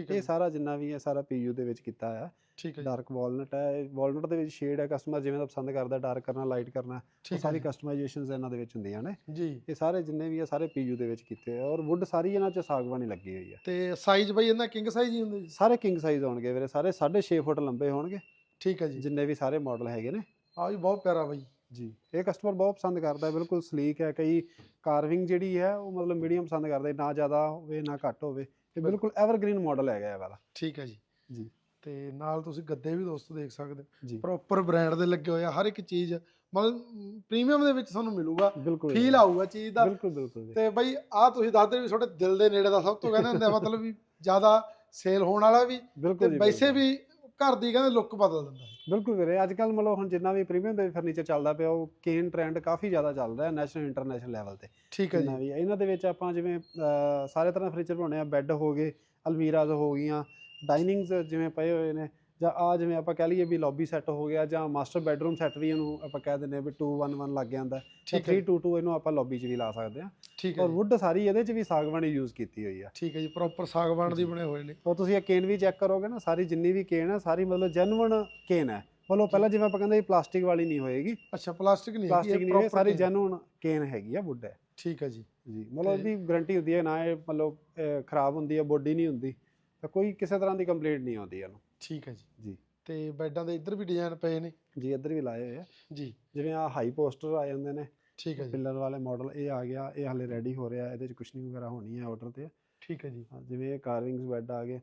S1: ਇਹ ਸਾਰਾ ਜਿੰਨਾ ਵੀ ਹੈ ਸਾਰਾ ਪੀਯੂ ਦੇ ਵਿੱਚ ਕੀਤਾ ਆ
S2: ਠੀਕ ਹੈ
S1: ਡਾਰਕ ਵਾਲਨਟ ਹੈ ਵਾਲਨਟ ਦੇ ਵਿੱਚ ਸ਼ੇਡ ਹੈ ਕਸਟਮਰ ਜਿਵੇਂ ਦਾ ਪਸੰਦ ਕਰਦਾ ਡਾਰਕ ਕਰਨਾ ਲਾਈਟ ਕਰਨਾ ਉਹ
S2: ਹੈ
S1: ਸਾਰੀ ਕਸਟਮਾਈਜੇਸ਼ਨਸ ਇਹਨਾਂ ਦੇ ਵਿੱਚ ਹੁੰਦੀਆਂ ਨੇ।
S2: ਜੀ।
S1: ਇਹ ਸਾਰੇ ਜਿੰਨੇ ਵੀ ਆ ਸਾਰੇ ਪੀਯੂ ਦੇ ਵਿੱਚ ਕੀਤੇ ਆ ਔਰ ਵੁੱਡ ਸਾਰੀ ਇਹਨਾਂ 'ਚ ਸਾਗਵਾਨੀ ਲੱਗੀ ਹੋਈ ਆ।
S2: ਤੇ ਸਾਈਜ਼ ਬਾਈ ਇਹਨਾਂ ਕਿੰਗ ਸਾਈਜ਼ ਹੀ ਹੁੰਦੇ ਜੀ?
S1: ਸਾਰੇ ਕਿੰਗ ਸਾਈਜ਼ ਹੋਣਗੇ ਵੀਰੇ ਸਾਰੇ 6.5 ਫੁੱਟ ਲੰਬੇ ਹੋਣਗੇ।
S2: ਠੀਕ ਹੈ ਜੀ।
S1: ਜਿੰਨੇ ਵੀ ਸਾਰੇ ਮਾਡਲ ਹੈਗੇ ਨੇ।
S2: ਆ ਵੀ ਬਹੁਤ ਪਿਆਰਾ ਬਾਈ।
S1: ਜੀ ਇਹ ਕਸਟਮਰ ਬਹੁਤ ਪਸੰਦ ਕਰਦਾ ਹੈ ਬਿਲਕੁਲ ਸਲੀਕ ਹੈ ਕਈ ਕਾਰਵਿੰਗ ਜਿਹੜੀ ਹੈ ਉਹ ਮਤਲਬ ਮੀਡੀਅਮ ਪਸੰਦ ਕਰਦੇ ਨਾ ਜ਼ਿਆਦਾ ਹੋਵੇ ਨਾ ਘੱਟ ਹੋਵੇ। ਇਹ ਬਿਲਕੁਲ ਐਵਰਗ੍ਰੀਨ ਮਾਡਲ ਹੈਗਾ ਇਹ ਵਾਲਾ।
S2: ਠੀਕ ਹੈ ਜੀ।
S1: ਜੀ।
S2: ਤੇ ਨਾਲ ਤੁਸੀਂ ਗੱਦੇ ਵੀ ਦੋਸਤੋ ਦੇਖ ਸਕਦੇ ਹੋ। ਪ੍ਰੋਪਰ ਬ੍ਰਾਂਡ ਦੇ ਲੱਗੇ ਹੋਏ ਆ ਹਰ ਇੱਕ ਚੀਜ਼ ਮਤਲਬ ਪ੍ਰੀਮੀਅਮ ਦੇ ਵਿੱਚ ਤੁਹਾਨੂੰ ਮਿਲੂਗਾ ਫੀਲ ਆਊਗਾ ਚੀਜ਼ ਦਾ।
S1: ਬਿਲਕੁਲ ਬਿਲਕੁਲ
S2: ਤੇ ਬਈ ਆ ਤੁਸੀਂ ਦੱਸਦੇ ਵੀ ਤੁਹਾਡੇ ਦਿਲ ਦੇ ਨੇੜੇ ਦਾ ਸਭ ਤੋਂ ਕਹਿੰਦੇ ਹੁੰਦੇ ਆ ਮਤਲਬ ਵੀ ਜ਼ਿਆਦਾ ਸੇਲ ਹੋਣ ਵਾਲਾ ਵੀ ਤੇ ਵੈਸੇ। ਵੀ ਘਰ ਦੀ ਕਹਿੰਦੇ ਲੁੱਕ ਬਦਲ ਦਿੰਦਾ
S1: ਬਿਲਕੁਲ ਵੀਰੇ ਅੱਜ ਕੱਲ ਮਤਲਬ ਹੁਣ ਜਿੰਨਾ ਵੀ ਪ੍ਰੀਮੀਅਮ ਦੇ ਫਰਨੀਚਰ ਚੱਲਦਾ ਪਿਆ ਉਹ ਕੇਨ ਟ੍ਰੈਂਡ ਕਾਫੀ ਜ਼ਿਆਦਾ ਚੱਲ ਰਿਹਾ ਨੈਸ਼ਨਲ ਇੰਟਰਨੈਸ਼ਨਲ ਲੈਵਲ ਤੇ।
S2: ਠੀਕ ਹੈ ਜੀ।
S1: ਵੀ। ਇਹਨਾਂ ਦੇ ਵਿੱਚ ਆਪਾਂ ਜਿਵੇਂ ਸਾਰੇ ਤਰ੍ਹਾਂ ਫਰਨੀਚਰ ਬਣਾਉਣੇ ਆ ਬੈੱਡ ਹੋ ਗਏ ਅਲਮੀਰਾਜ਼ ਹੋ ਗਈਆਂ ਡਾਈਨਿੰਗਸ ਜਿਵੇਂ ਪਏ ਹੋਏ ਨੇ ਜਾਂ ਆ ਜਿਵੇਂ ਆਪਾਂ ਕਹਿ ਲਈਏ ਵੀ ਲੌਬੀ ਸੈੱਟ ਹੋ ਗਿਆ ਜਾਂ ਮਾਸਟਰ ਬੈੱਡਰੂਮ ਸੈੱਟ ਵੀ ਇਹਨੂੰ ਆਪਾਂ ਕਹਿ ਦਿੰਦੇ ਆ ਵੀ 2 1 1 ਲੱਗ ਜਾਂਦਾ ਜਾਂ
S2: ਠੀਕ ਹੈ
S1: 3 2 2 ਇਹਨੂੰ ਆਪਾਂ ਲੌਬੀ 'ਚ ਵੀ ਲਾ ਸਕਦੇ ਆ
S2: ਠੀਕ ਹੈ
S1: ਔਰ ਵੁੱਡ ਸਾਰੀ ਇਹਦੇ 'ਚ ਵੀ ਸਾਗਵਾਨੀ ਯੂਜ਼ ਕੀਤੀ ਹੋਈ ਆ।
S2: ਠੀਕ ਹੈ ਜੀ ਪ੍ਰੋਪਰ ਸਾਗਵਾਨ ਦੀ ਬਣੇ ਹੋਏ ਨੇ।
S1: ਉਹ ਤੁਸੀਂ ਇਹ ਕੇਨ ਵੀ ਚੈੱਕ ਕਰੋਗੇ ਨਾ ਸਾਰੀ ਜਿੰਨੀ ਵੀ ਕੇਨ ਹੈ ਸਾਰੀ ਮਤਲਬ ਜੈਨੂਇਨ ਕੇਨ ਹੈ ਮਤਲਬ ਪਹਿਲਾਂ ਜਿਵੇਂ ਆਪਾਂ ਕਹਿੰਦੇ ਪਲਾਸਟਿਕ ਵਾਲੀ ਨਹੀਂ ਹੋਏਗੀ।
S2: ਅੱਛਾ ਪਲਾਸਟਿਕ ਨਹੀਂ ਹੈਗੀ
S1: ਪਲਾਸਟਿਕ
S2: ਇਹ
S1: ਨਹੀਂ ਸਾਰੀ। ਜੈਨੂਇਨ ਕੇਨ ਹੈਗੀ ਆ ਵੁੱਡ ਹੈ।
S2: ਠੀਕ ਹੈ ਜੀ।
S1: ਜੀ ਮਤਲਬ
S2: ਤੇ-
S1: ਇਹਦੀ ਗਾਰੰਟੀ ਹੁੰਦੀ ਹੈ ਨਾ ਇਹ ਮਤਲਬ ਖਰਾਬ ਹੁੰਦੀ ਹੈ ਬੋਡੀ ਨਹੀਂ ਹੁੰਦੀ। ਤਾਂ ਕੋਈ ਕਿਸੇ ਤਰ੍ਹਾਂ ਦੀ ਕੰਪਲੇਂਟ ਨਹੀਂ ਆਉਂਦੀ ਇਹਨੂੰ।
S2: ਠੀਕ ਹੈ ਜੀ।
S1: ਜੀ।
S2: ਤੇ ਬੈੱਡਾਂ ਦੇ ਇੱਧਰ ਵੀ ਡਿਜ਼ਾਈਨ ਪਏ ਨੇ।
S1: ਜੀ ਇੱਧਰ ਵੀ ਲਾਏ ਹੋਏ ਆ।
S2: ਜੀ।
S1: ਜਿਵੇਂ ਆ ਹਾਈ ਪੋਸਟਰ ਆ ਜਾਂਦੇ ਨੇ
S2: ਠੀਕ ਹੈ ਜੀ।
S1: ਪਿੱਲਰ ਵਾਲੇ ਮਾਡਲ ਇਹ ਆ ਗਿਆ ਇਹ ਹਾਲੇ ਰੈਡੀ ਹੋ ਰਿਹਾ ਇਹਦੇ ਚ ਕੁਸ਼ਨਿੰਗ ਵਗੈਰਾ ਹੋਣੀ ਹੈ ਆਰਡਰ ਤੇ।
S2: ਠੀਕ ਹੈ ਜੀ।
S1: ਜਿਵੇਂ ਇਹ ਕਾਰਵਿੰਗਸ ਬੈੱਡ ਆ ਗਏ।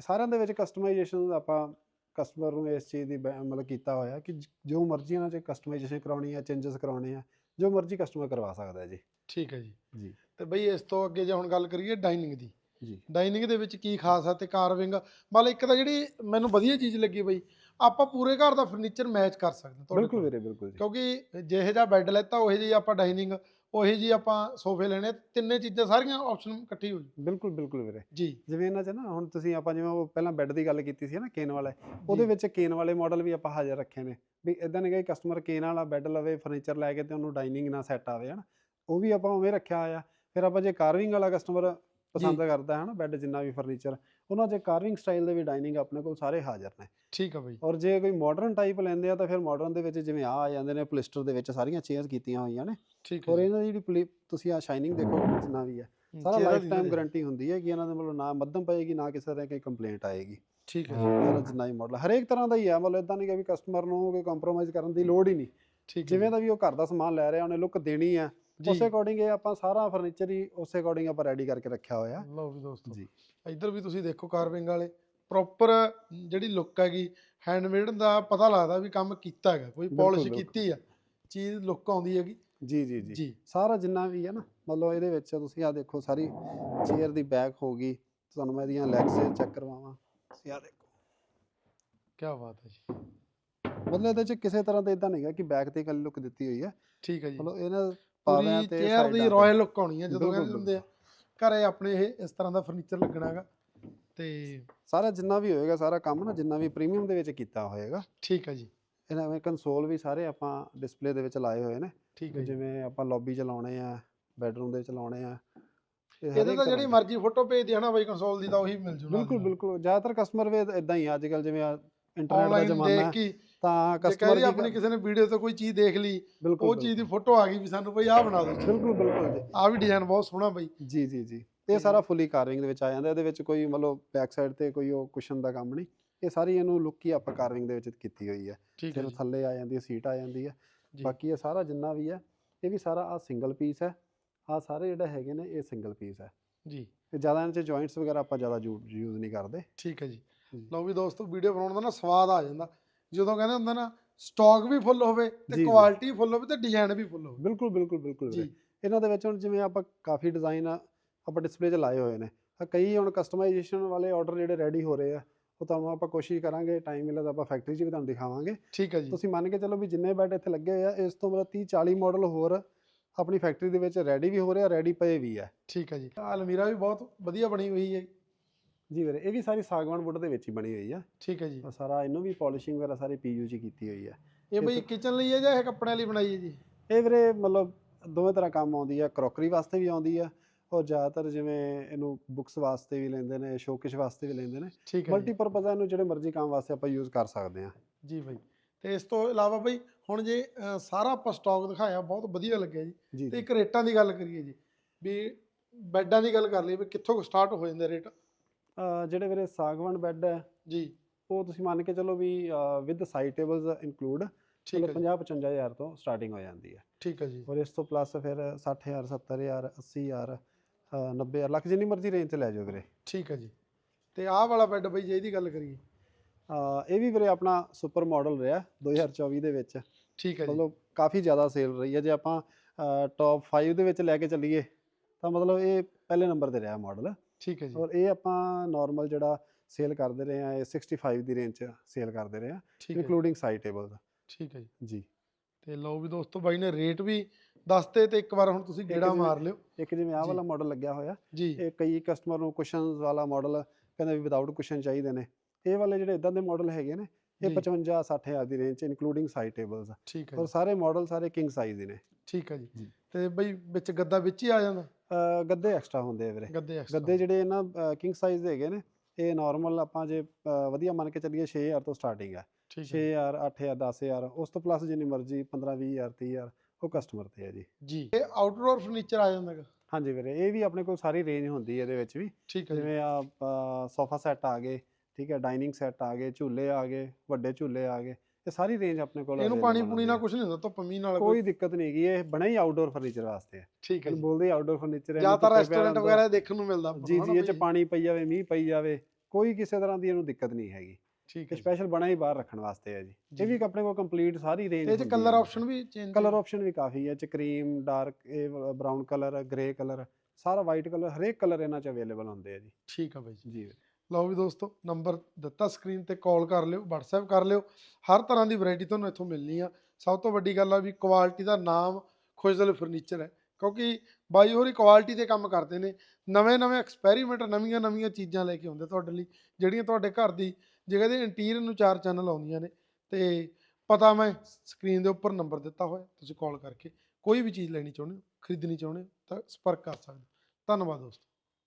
S1: ਸਾਰਿਆਂ ਦੇ ਵਿੱਚ ਕਸਟਮਾਈਜੇਸ਼ਨ ਆਪਾਂ ਕਸਟਮਰ ਨੂੰ ਇਸ ਚੀਜ਼ ਦੀ ਮਤਲਬ ਕੀਤਾ ਹੋਇਆ ਕਿ ਜ- ਜੋ ਮਰਜ਼ੀ ਇਹਨਾਂ 'ਚ ਕਸਟਮਾਈਜੇਸ਼ਨ ਕਰਾਉਣੀ ਹੈ ਚੇਂਜਸ ਕਰਾਉਣੇ ਆ ਜੋ ਮਰਜ਼ੀ ਕਸਟਮਰ ਕਰਵਾ ਸਕਦਾ ਹੈ ਜੀ।
S2: ਠੀਕ ਹੈ ਜੀ।
S1: ਜੀ।
S2: ਤੇ ਬਈ ਇਸ ਤੋਂ ਅੱਗੇ ਜੇ ਹੁਣ ਗੱਲ ਕਰੀਏ ਡਾਈਨਿੰਗ ਦੀ
S1: ਜੀ।
S2: ਡਾਈਨਿੰਗ ਦੇ ਵਿੱਚ ਕੀ ਖਾਸ ਆ ਤੇ ਕਾਰਵਿੰਗ ਮਤਲਬ ਇੱਕ ਤਾਂ ਜਿਹੜੀ ਮੈਨੂੰ ਵਧੀਆ ਚੀਜ਼ ਲੱਗੀ ਬਈ ਆਪਾਂ ਪੂਰੇ ਘਰ ਦਾ ਫਰਨੀਚਰ ਮੈਚ ਕਰ ਸਕਦੇ ਤੁਹਾਡੇ
S1: ਬਿਲਕੁਲ
S2: ਕੋਲ।
S1: ਵੀਰੇ ਬਿਲਕੁਲ ਜੀ।
S2: ਕਿਉਂਕਿ ਜਿਹੇ ਜਿਹਾ ਬੈੱਡ ਲੈਤਾ ਉਹੇ ਜਿਹੀ ਆਪਾਂ ਡਾਈਨਿੰਗ ਉਹੇ ਜਿਹੀ ਆਪਾਂ ਸੋਫੇ ਲੈਣੇ ਤਿੰਨੇ ਚੀਜ਼ਾਂ ਸਾਰੀਆਂ ਆਪਸ਼ਨ ਇਕੱਠੀ ਹੋ ਜੂ
S1: ਬਿਲਕੁਲ ਬਿਲਕੁਲ ਵੀਰੇ।
S2: ਜੀ।
S1: ਜਿਵੇਂ ਇਹਨਾਂ 'ਚ ਨਾ ਹੁਣ ਤੁਸੀਂ ਆਪਾਂ ਜਿਵੇਂ ਉਹ ਪਹਿਲਾਂ ਬੈੱਡ ਦੀ ਗੱਲ ਕੀਤੀ ਸੀ ਨਾ ਕੇਨ ਵਾਲੇ ਉਹਦੇ ਵਿੱਚ ਕੇਨ ਵਾਲੇ ਮਾਡਲ ਵੀ ਆਪਾਂ ਹਾਜ਼ਰ ਰੱਖੇ ਨੇ। ਵੀ ਇਦਾਂ ਨਹੀਂ ਕਿ ਕਸਟਮਰ ਕੇਨ ਵਾਲਾ ਬੈੱਡ ਲਵੇ ਫਰਨੀਚਰ ਲੈ ਕੇ ਤੇ ਉਹਨੂੰ ਡਾਈਨਿੰਗ ਨਾ ਸੈੱਟ ਆਵੇ ਹਨਾ। ਉਹ ਵੀ ਆਪਾਂ ਉਵੇਂ ਰੱਖਿਆ ਹੋਇਆ। ਫਿਰ ਆਪਾਂ ਜੇ ਕਾਰਵਿੰਗ ਵਾਲਾ ਕਸਟਮਰ ਪਸੰਦ ਕਰਦਾ ਹੈ ਨਾ ਬੈੱਡ ਜਿੰਨਾ ਵੀ ਫਰਨੀਚਰ ਉਹਨਾਂ 'ਚ ਕਾਰਵਿੰਗ ਸਟਾਈਲ ਦੇ ਵੀ ਡਾਈਨਿੰਗ ਆਪਣੇ ਕੋਲ ਸਾਰੇ ਹਾਜ਼ਰ ਨੇ।
S2: ਠੀਕ ਆ ਬਈ।
S1: ਔਰ ਜੇ ਕੋਈ ਮਾਡਰਨ ਟਾਈਪ ਲੈਂਦੇ ਆ ਤਾਂ ਫਿਰ ਮਾਡਰਨ ਦੇ ਵਿੱਚ ਜਿਵੇਂ ਆ ਆ ਜਾਂਦੇ ਨੇ ਪਲਿਸਟਰ ਦੇ ਵਿੱਚ ਸਾਰੀਆਂ ਚੇਅਰਸ ਕੀਤੀਆਂ ਹੋਈਆਂ ਨੇ।
S2: ਠੀਕ
S1: ਔਰ
S2: ਹੈ
S1: ਇਹਨਾਂ ਦੀ ਜਿਹੜੀ ਤੁਸੀਂ ਆ ਸ਼ਾਈਨਿੰਗ ਦੇਖੋ ਜਿੰਨਾ ਵੀ ਹੈ। ਸਾਰਾ ਲਾਈਫ ਟਾਈਮ ਗਾਰੰਟੀ ਹੁੰਦੀ ਹੈ ਕਿ ਇਹਨਾਂ ਦੇ ਮਤਲਬ ਨਾ ਮੱਧਮ ਪਏਗੀ ਨਾ ਕਿਸੇ ਤਰ੍ਹਾਂ ਦੀ ਕੰਪਲੇਂਟ ਆਏਗੀ।
S2: ਠੀਕ ਹੈ
S1: ਸਾਰਾ ਜਿੰਨਾ ਵੀ ਮਾਡਲ ਹਰੇਕ ਤਰ੍ਹਾਂ ਦਾ ਹੀ ਹੈ। ਮਤਲਬ ਇਦਾਂ ਨਹੀਂ ਕਿ ਵੀ ਕਸਟਮਰ ਨੂੰ ਕੋਈ ਕੰਪਰੋਮਾਈਜ਼ ਕਰਨ ਦੀ ਲੋੜ ਹੀ ਨਹੀਂ।
S2: ਠੀਕ ਹੈ
S1: ਜਿਵੇਂ ਦਾ ਵੀ ਉਹ ਘਰ ਦਾ ਸਮਾਨ ਲੈ ਰਿਹਾ ਉਹਨੇ ਲੁੱਕ ਦੇਣੀ ਹੈ। ਉਸੇ ਅਕੋਰਡਿੰਗ ਇਹ ਆਪਾਂ ਸਾਰਾ ਫਰਨੀਚਰ ਹੀ ਉਸੇ ਅਕੋਰਡਿੰਗ ਆਪਾਂ ਰੈਡੀ ਕਰਕੇ ਰੱਖਿਆ ਹੋਇਆ।
S2: ਲਓ ਵੀ ਦੋਸਤੋ
S1: ਜੀ।
S2: ਇੱਧਰ ਵੀ ਤੁਸੀਂ ਦੇਖੋ ਕਾਰਵਿੰਗ ਵਾਲੇ ਪ੍ਰੋਪਰ ਜਿਹੜੀ ਲੁੱਕ ਹੈਗੀ ਹੈਂਡਮੇਡ ਦਾ ਪਤਾ ਲੱਗਦਾ ਵੀ ਕੰਮ ਕੀਤਾ ਹੈਗਾ ਕੋਈ ਪਾਲਿਸ਼। ਕੀਤੀ ਆ ਚੀਜ਼ ਲੁੱਕ ਆਉਂਦੀ ਹੈਗੀ।
S1: ਜੀ ਜੀ ਜੀ।
S2: ਜੀ।
S1: ਸਾਰਾ ਜਿੰਨਾ ਵੀ ਹੈ ਨਾ ਮਤਲਬ ਇਹਦੇ ਵਿੱਚ ਤੁਸੀਂ ਆ ਦੇਖੋ ਸਾਰੀ ਚੇਅਰ ਦੀ ਬੈਕ ਹੋ ਗਈ ਤੁਹਾਨੂੰ ਮੈਂ ਇਹਦੀਆਂ ਲੈਗਸ ਚੈੱਕ ਕਰਵਾਵਾਂ। ਤੁਸੀਂ ਆ ਦੇਖੋ।
S2: ਕੀ ਬਾਤ ਹੈ ਜੀ।
S1: ਮਤਲਬ ਇਹਦੇ ਚ ਕਿਸੇ ਤਰ੍ਹਾਂ ਦਾ ਇਦਾਂ ਨਹੀਂਗਾ ਕਿ ਬੈਕ ਤੇ ਕੱਲ ਲੁੱਕ ਦਿੱਤੀ ਹੋਈ ਹੈ।
S2: ਠੀਕ ਹੈ ਜੀ।
S1: ਮਤਲਬ ਇਹਨਾਂ ਪਾਵਿਆਂ ਤੇ
S2: ਚੇਅਰ ਦੀ। ਰਾਇਲ ਲੁੱਕ ਆਉਣੀ ਹੈ ਜਦੋਂ ਕਹਿੰਦੇ ਹੁੰਦੇ ਆ। ਘਰੇ ਆਪਣੇ ਇਹ ਇਸ ਤਰ੍ਹਾਂ ਦਾ ਫਰਨੀਚਰ ਲੱਗਣਾ ਹੈਗਾ ਤੇ
S1: ਸਾਰਾ ਜਿੰਨਾ ਵੀ ਹੋਏਗਾ ਸਾਰਾ ਕੰਮ ਨਾ ਜਿੰਨਾ ਵੀ ਪ੍ਰੀਮੀਅਮ ਦੇ ਵਿੱਚ ਕੀਤਾ ਹੋਏਗਾ।
S2: ਠੀਕ ਹੈ ਜੀ।
S1: ਇਹਨਾਂ ਵਿੱਚ ਕੰਸੋਲ ਵੀ ਸਾਰੇ ਆਪਾਂ ਡਿਸਪਲੇ ਦੇ ਵਿੱਚ ਲਾਏ ਹੋਏ ਨੇ।
S2: ਠੀਕ ਹੈ
S1: ਜਿਵੇਂ ਆਪਾਂ ਲੌਬੀ ਚ ਲਾਉਣੇ ਆ ਬੈਡਰੂਮ ਦੇ ਵਿੱਚ ਲਾਉਣੇ ਆ ਇਹ
S2: ਇਹਦੇ ਤਾਂ ਜਿਹੜੀ
S1: ਦੀ-
S2: ਮਰਜ਼ੀ ਫੋਟੋ ਭੇਜਦੀ ਹੈ ਨਾ ਬਈ ਕੰਸੋਲ ਦੀ ਤਾਂ ਉਹੀ ਮਿਲ ਜੂ
S1: ਬਿਲਕੁਲ ਬਿਲਕੁਲ। ਜ਼ਿਆਦਾਤਰ ਕਸਟਮਰ ਵੇ ਇਦਾਂ ਹੀ ਅੱਜ ਕੱਲ ਜਿਵੇਂ ਇੰਟਰਨੈਟ ਦਾ ਜ਼ਮਾਨਾ
S2: ਦੇਖ
S1: ਹੈ।
S2: ਕੇ
S1: ਤਾਂ
S2: ਜੇ
S1: ਕਸਟਮਰ
S2: ਕਹੇ ਆਪਣੀ ਕਿਸੇ ਨੇ ਵੀਡੀਓ ਤੋਂ ਕੋਈ ਚੀਜ਼ ਦੇਖ ਲਈ ਉਹ ਚੀਜ਼ ਦੀ ਫੋਟੋ ਆ ਗਈ ਵੀ ਸਾਨੂੰ ਬਈ ਆਹ ਬਣਾ ਦਿਓ।
S1: ਬਿਲਕੁਲ ਬਿਲਕੁਲ ਜੀ।
S2: ਆਹ ਵੀ ਡਿਜ਼ਾਈਨ ਬਹੁਤ ਸੋਹਣਾ ਬਈ।
S1: ਜੀ ਜੀ ਜੀ। ਇਹ ਸਾਰਾ ਫੁੱਲੀ ਕਾਰਵਿੰਗ ਦੇ ਵਿੱਚ ਆ ਜਾਂਦਾ ਇਹਦੇ ਵਿੱਚ ਕੋਈ ਮਤਲਬ ਬੈਕ ਸਾਈਡ ਤੇ ਕੋਈ ਉਹ ਕੁਸ਼ਨ ਦਾ ਕੰਮ ਨਹੀਂ। ਇਹ ਸਾਰੀ ਇਹਨੂੰ ਲੁੱਕ ਹੀ ਆਪਾਂ ਕਾਰਵਿੰਗ ਦੇ ਵਿੱਚ ਕੀਤੀ ਹੋਈ ਹੈ। ਸਿਰਫ
S2: ਜੀ।
S1: ਥੱਲੇ ਆ ਜਾਂਦੀ ਹੈ ਸੀਟ ਆ ਜਾਂਦੀ ਹੈ।
S2: ਜੀ।
S1: ਬਾਕੀ ਇਹ ਸਾਰਾ ਜਿੰਨਾ ਵੀ ਹੈ ਇਹ ਵੀ ਸਾਰਾ ਆ ਸਿੰਗਲ ਪੀਸ ਹੈ। ਆ ਸਾਰੇ ਜਿਹੜੇ ਹੈਗੇ ਨੇ ਇਹ ਸਿੰਗਲ ਪੀਸ ਹੈ।
S2: ਜੀ।
S1: ਤੇ ਜ਼ਿਆਦਾ ਇਹਨਾਂ 'ਚ ਜੁਆਇੰਟਸ ਵਗੈਰਾ ਆਪਾਂ ਜ਼ਿਆਦਾ ਯੂਜ਼ ਨਹੀਂ ਕਰਦੇ।
S2: ਠੀਕ ਹੈ ਜੀ।
S1: ਜੀ।
S2: ਲਓ ਵੀ ਦੋਸਤੋ ਵੀਡੀਓ ਬਣਾਉਣ ਦਾ ਨਾ ਸਵਾਦ ਆ ਜਾਂਦਾ। ਜਦੋਂ ਕਹਿੰਦੇ ਹੁੰਦਾ ਨਾ ਸਟਾਕ ਵੀ ਫੁੱਲ ਹੋਵੇ ਤੇ। ਕੁਆਲਿਟੀ ਫੁੱਲ ਹੋਵੇ ਤੇ ਡਿਜ਼ਾਈਨ ਵੀ ਫੁੱਲ ਹੋਵੇ।
S1: ਬਿਲਕੁਲ ਬਿਲਕੁਲ ਬਿਲਕੁਲ।
S2: ਜੀ।
S1: ਇਹਨਾਂ ਦੇ ਵਿੱਚ ਹੁਣ ਜਿਵੇਂ ਆਪਾਂ ਕਾਫੀ ਡਿਜ਼ਾਈਨ ਆਪਾਂ ਡਿਸਪਲੇ 'ਚ ਲਾਏ ਹੋਏ ਨੇ। ਤਾਂ ਕਈ ਹੁਣ ਕਸਟਮਾਈਜੇਸ਼ਨ ਵਾਲੇ ਆਰਡਰ ਜਿਹੜੇ ਰੈਡੀ ਹੋ ਰਹੇ ਆ ਉਹ ਤੁਹਾਨੂੰ ਆਪਾਂ ਕੋਸ਼ਿਸ਼ ਕਰਾਂਗੇ ਟਾਈਮ ਮਿਲੇ ਤਾਂ ਆਪਾਂ ਫੈਕਟਰੀ 'ਚ ਵੀ ਤੁਹਾਨੂੰ ਦਿਖਾਵਾਂਗੇ।
S2: ਠੀਕ ਹੈ ਜੀ।
S1: ਤੁਸੀਂ ਮੰਨ ਕੇ ਚੱਲੋ ਵੀ ਜਿੰਨੇ ਬੈੱਡ ਇੱਥੇ ਲੱਗੇ ਹੋਏ ਆ ਇਸ ਤੋਂ ਮਤਲਬ 30 40 ਮਾਡਲ ਹੋਰ ਆਪਣੀ ਫੈਕਟਰੀ ਦੇ ਵਿੱਚ ਰੈਡੀ ਵੀ ਹੋ ਰਹੇ ਰੈਡੀ ਪਏ ਵੀ ਆ।
S2: ਠੀਕ ਹੈ ਜੀ। ਅਲਮੀਰਾ ਵੀ ਬਹੁਤ ਵਧੀਆ ਬਣੀ ਹੋਈ ਹੈ।
S1: ਜੀ ਵੀਰੇ ਇਹ ਵੀ ਸਾਰੀ ਸਾਗਵਾਨ ਵੁੱਡ ਦੇ ਵਿੱਚ ਹੀ ਬਣੀ ਹੋਈ ਆ।
S2: ਠੀਕ ਹੈ ਜੀ।
S1: ਔਰ ਸਾਰਾ ਇਹਨੂੰ ਵੀ ਪਾਲਿਸ਼ਿੰਗ ਵਗੈਰਾ ਸਾਰੀ ਪੀਯੂ 'ਚ ਕੀਤੀ ਹੋਈ ਆ।
S2: ਇਹ ਬਈ ਕਿਚਨ ਲਈ ਹੈ ਜਾਂ ਇਹ ਕੱਪੜਿਆਂ ਲਈ ਬਣਾਈ ਹੈ ਜੀ?
S1: ਇਹ ਵੀਰੇ ਮਤਲਬ ਦੋਵੇਂ ਤਰ੍ਹਾਂ ਕੰਮ ਆਉਂਦੀ ਆ। ਕਰੋਕਰੀ ਵਾਸਤੇ ਵੀ ਆਉਂਦੀ ਆ ਔਰ ਜ਼ਿਆਦਾਤਰ ਜਿਵੇਂ ਇਹਨੂੰ ਬੁక్స్ ਵਾਸਤੇ ਵੀ ਲੈਂਦੇ ਨੇ ਸ਼ੋਕੇਸ ਵਾਸਤੇ ਵੀ ਲੈਂਦੇ ਨੇ।
S2: ਠੀਕ ਜੀ।
S1: ਮਲਟੀਪਰਪਸ ਆ ਇਹਨੂੰ ਜਿਹੜੇ ਮਰਜ਼ੀ ਕੰਮ ਵਾਸਤੇ ਆਪਾਂ ਯੂਜ਼ ਕਰ ਸਕਦੇ ਆ।
S2: ਜੀ ਬਾਈ। ਤੇ ਇਸ ਤੋਂ ਇਲਾਵਾ ਬਈ ਹੁਣ ਜੇ ਸਾਰਾ ਆਪਾਂ ਸਟਾਕ ਦਿਖਾਇਆ ਬਹੁਤ ਵਧੀਆ ਲੱਗਿਆ ਜੀ।
S1: ਜੀ
S2: ਤੇ
S1: ਜੀ।
S2: ਇੱਕ ਰੇਟਾਂ ਦੀ ਗੱਲ ਕਰੀਏ ਜੀ ਵੀ ਬੈੱਡਾਂ ਦੀ ਗੱਲ ਕਰ ਲਈਏ ਵੀ ਕਿੱਥੋਂ ਸਟਾਰਟ ਹੋ ਜਾਂਦੇ ਰੇਟ
S1: ਜਿਹੜੇ ਵੀਰੇ ਸਾਗਵਾਨ ਬੈੱਡ ਹੈ
S2: ਜੀ।
S1: ਉਹ ਤੁਸੀਂ ਮੰਨ ਕੇ ਚੱਲੋ ਵੀ ਵਿਦ ਸਾਈਡ ਟੇਬਲਸ ਇਨਕਲੂਡ
S2: ਠੀਕ ਹੈ
S1: ਮਤਲਬ
S2: ਜੀ।
S1: 50 55000 ਤੋਂ ਸਟਾਰਟਿੰਗ ਹੋ ਜਾਂਦੀ ਹੈ।
S2: ਠੀਕ ਹੈ ਜੀ।
S1: ਔਰ ਇਸ ਤੋਂ ਪਲੱਸ ਫਿਰ 60000 70000 80000 ਅਹ 90000 ਲੱਖ ਜਿੰਨੀ ਮਰਜ਼ੀ ਰੇਂਜ ਤੇ ਲੈ ਜਾਓ ਵੀਰੇ।
S2: ਠੀਕ ਹੈ ਜੀ। ਤੇ ਆਹ ਵਾਲਾ ਬੈੱਡ ਬਈ ਜੇ ਇਹਦੀ ਗੱਲ ਕਰੀਏ।
S1: ਇਹ ਵੀ ਵੀਰੇ ਆਪਣਾ ਸੁਪਰ ਮਾਡਲ ਰਿਹਾ 2024 ਦੇ ਵਿੱਚ।
S2: ਠੀਕ ਹੈ ਜੀ।
S1: ਮਤਲਬ ਕਾਫੀ ਜ਼ਿਆਦਾ ਸੇਲ ਰਹੀ ਹੈ। ਜੇ ਆਪਾਂ ਟੌਪ 5 ਦੇ ਵਿੱਚ ਲੈ ਕੇ ਚੱਲੀਏ ਤਾਂ ਮਤਲਬ ਇਹ ਪਹਿਲੇ ਨੰਬਰ ਤੇ ਰਿਹਾ ਮਾਡਲ
S2: ਠੀਕ ਹੈ ਜੀ।
S1: ਔਰ ਇਹ ਆਪਾਂ ਨਾਰਮਲ ਜਿਹੜਾ ਸੇਲ ਕਰਦੇ ਰਹੇ ਆ ਇਹ 65 ਦੀ ਰੇਂਜ 'ਚ ਸੇਲ ਕਰਦੇ ਰਹੇ ਆ ਇਨਕਲੂਡਿੰਗ ਸਾਈਡ ਟੇਬਲ
S2: ਠੀਕ ਹੈ ਜੀ।
S1: ਜੀ।
S2: ਤੇ ਲਓ ਵੀ ਦੋਸਤੋ ਬਾਈ ਨੇ ਰੇਟ ਵੀ ਦੱਸਤੇ ਤੇ ਇੱਕ ਵਾਰ ਹੁਣ ਤੁਸੀਂ ਗੇੜਾ ਮਾਰ ਲਿਓ।
S1: ਇੱਕ ਜਿਵੇਂ ਆਹ। ਵਾਲਾ ਮਾਡਲ ਲੱਗਿਆ ਹੋਇਆ ਇਹ ਕਈ ਕਸਟਮਰ ਨੂੰ ਕੁਸ਼ਨਸ ਵਾਲਾ ਮਾਡਲ ਕਹਿੰਦੇ ਵੀ ਵਿਦਆਊਟ ਕੁਸ਼ਨ ਚਾਹੀਦੇ ਨੇ। ਇਹ ਵਾਲੇ ਜਿਹੜੇ ਇਦਾਂ ਦੇ ਮਾਡਲ ਹੈਗੇ ਨੇ ਇਹ
S2: ਜੀ।
S1: 55 60000 ਦੀ ਰੇਂਜ 'ਚ ਇਨਕਲੂਡਿੰਗ ਸਾਈਡ ਟੇਬਲਸ
S2: ਠੀਕ ਹੈ
S1: ਔਰ ਸਾਰੇ ਮਾਡਲ ਸਾਰੇ ਕਿੰਗ ਸਾਈਜ਼ ਦੇ ਨੇ।
S2: ਠੀਕ ਹੈ ਜੀ। ਤੇ ਬਈ ਵਿੱਚ ਗੱਦਾ ਵਿੱਚ ਹੀ ਆ ਜਾਂਦਾ?
S1: ਅਹ ਗੱਦੇ ਐਕਸਟਰਾ ਹੁੰਦੇ ਆ ਵੀਰੇ।
S2: ਗੱਦੇ extra
S1: ਗੱਦੇ ਜਿਹੜੇ ਇਹਨਾਂ ਕਿੰਗ ਸਾਈਜ਼ ਦੇ ਹੈਗੇ ਨੇ ਇਹ ਨਾਰਮਲ ਆਪਾਂ ਜੇ ਅਹ ਵਧੀਆ ਮੰਨ ਕੇ ਚੱਲੀਏ 6000 ਤੋਂ ਸਟਾਰਟਿੰਗ ਹੈ
S2: ਠੀਕ ਹੈ
S1: 6000 8000 10000 ਉਸ ਤੋਂ ਪਲੱਸ ਜਿੰਨੀ ਮਰਜ਼ੀ 15 20000 30000 ਉਹ ਕਸਟਮਰ ਤੇ ਹੈ ਜੀ।
S2: ਜੀ। ਇਹ ਆਊਟਡੋਰ ਫਰਨੀਚਰ ਆ ਜਾਂਦਾ ਹੈਗਾ?
S1: ਹਾਂਜੀ ਵੀਰੇ ਇਹ ਵੀ ਆਪਣੇ ਕੋਲ ਸਾਰੀ ਰੇਂਜ ਹੁੰਦੀ ਹੈ ਇਹਦੇ ਵਿੱਚ ਵੀ।
S2: ਠੀਕ ਹੈ ਜੀ।
S1: ਜਿਵੇਂ ਆ ਸੋਫਾ ਸੈੱਟ ਆ ਗਏ ਠੀਕ ਹੈ ਡਾਈਨਿੰਗ ਸੈੱਟ ਆ ਗਏ ਝੂਲੇ ਆ ਗਏ ਵੱਡੇ ਝੂਲੇ ਆ ਗਏ ਇਹ ਸਾਰੀ ਰੇਂਜ ਆਪਣੇ ਕੋਲ
S2: ਇਹਨੂੰ ਪਾਣੀ ਪੂਣੀ ਨਾਲ। ਕੁਝ ਨਹੀਂ ਹੁੰਦਾ ਧੁੱਪ ਮੀਂਹ ਨਾਲ
S1: ਕੋਈ ਦਿੱਕਤ ਨਹੀਂ ਹੈਗੀ ਇਹ ਬਣਾ ਹੀ ਆਊਟਡੋਰ ਫਰਨੀਚਰ ਵਾਸਤੇ। ਹੈ
S2: ਠੀਕ ਹੈ
S1: ਬੋਲਦੇ ਆਊਟਡੋਰ ਫਰਨੀਚਰ ਹੈ
S2: ਜ਼ਿਆਦਾਤਰ ਰੈਸਟੋਰੈਂਟ ਵਗੈਰਾ ਦੇਖਣ ਨੂੰ ਮਿਲਦਾ
S1: ਜੀ ਜੀ ਇਹ ਚ? ਪਾਣੀ ਪਈ ਜਾਵੇ ਮੀਂਹ ਪਈ ਜਾਵੇ ਕੋਈ ਕਿਸੇ ਤਰ੍ਹਾਂ ਦੀ ਇਹਨੂੰ ਦਿੱਕਤ ਨਹੀਂ ਹੈਗੀ।
S2: ਠੀਕ ਹੈ।
S1: ਸਪੈਸ਼ਲ ਬਣਾ ਹੀ ਬਾਹਰ ਰੱਖਣ ਵਾਸਤੇ ਹੈ ਜੀ। ਇਹ ਵੀ ਆਪਣੇ ਕੋਲ ਕੰਪਲੀਟ ਸਾਰੀ ਰੇਂਜ
S2: ਇਹ ਚ ਕਲਰ ਆਪਸ਼ਨ ਵੀ ਚੇਂਜ
S1: ਕਲਰ ਆਪਸ਼ਨ ਵੀ ਕਾਫੀ ਹੈ ਚ ਕਰੀਮ ਡਾਰਕ ਇਹ ਬਰਾਊਨ ਕਲਰ ਗ੍ਰੇ ਕਲਰ ਸਾਰਾ ਵਾਈਟ ਕਲਰ ਹਰੇਕ ਕਲਰ ਇਹਨਾਂ ਚ ਅਵੇਲੇਬਲ ਹੁੰਦੇ ਆ ਜੀ।
S2: ਠੀਕ ਹੈ ਬਾਈ ਜੀ।
S1: ਜੀ।
S2: ਲਓ ਵੀ ਦੋਸਤੋ, ਨੰਬਰ ਦਿੱਤਾ ਸਕਰੀਨ ਤੇ ਕਾਲ ਕਰ ਲਿਓ, WhatsApp ਕਰ ਲਿਓ। ਹਰ ਤਰ੍ਹਾਂ ਦੀ ਵੈਰਾਈਟੀ ਤੁਹਾਨੂੰ ਇੱਥੋਂ ਮਿਲਣੀ ਆ। ਸਭ ਤੋਂ ਵੱਡੀ ਗੱਲ ਆ ਵੀ ਕੁਆਲਿਟੀ ਦਾ ਨਾਮ ਖੁਸ਼ਦਲ ਫਰਨੀਚਰ ਹੈ। ਕਿਉਂਕਿ ਬਾਈ ਹੋਰੀ ਕੁਆਲਿਟੀ ਤੇ ਕੰਮ ਕਰਦੇ ਨੇ। ਨਵੇਂ ਨਵੇਂ ਐਕਸਪੈਰੀਮੈਂਟ ਨਵੀਆਂ ਨਵੀਆਂ ਚੀਜ਼ਾਂ ਲੈ ਕੇ ਆਉਂਦੇ ਤੁਹਾਡੇ ਲਈ, ਜਿਹੜੀਆਂ ਤੁਹਾਡੇ ਘਰ ਦੀ ਜਗ੍ਹਾ ਦੇ ਇੰਟੀਰੀਅਰ ਨੂੰ ਚਾਰ ਚੈਨਲ ਆਉਂਦੀਆਂ ਨੇ। ਤੇ ਪਤਾ ਮੈਂ ਸਕਰੀਨ ਦੇ ਉੱਪਰ ਨੰਬਰ ਦਿੱਤਾ ਹੋਇਆ, ਤੁਸੀਂ ਕਾਲ ਕਰਕੇ ਕੋਈ ਵੀ ਚੀਜ਼ ਲੈਣੀ ਚਾਹੁੰਦੇ ਹੋ, ਖਰੀਦਣੀ ਚਾਹੁੰਦੇ ਹੋ, ਤਾਂ ਸੰਪਰਕ ਕਰ ਸਕਦੇ ਹੋ। ਧੰਨਵਾਦ ਦੋਸਤੋ।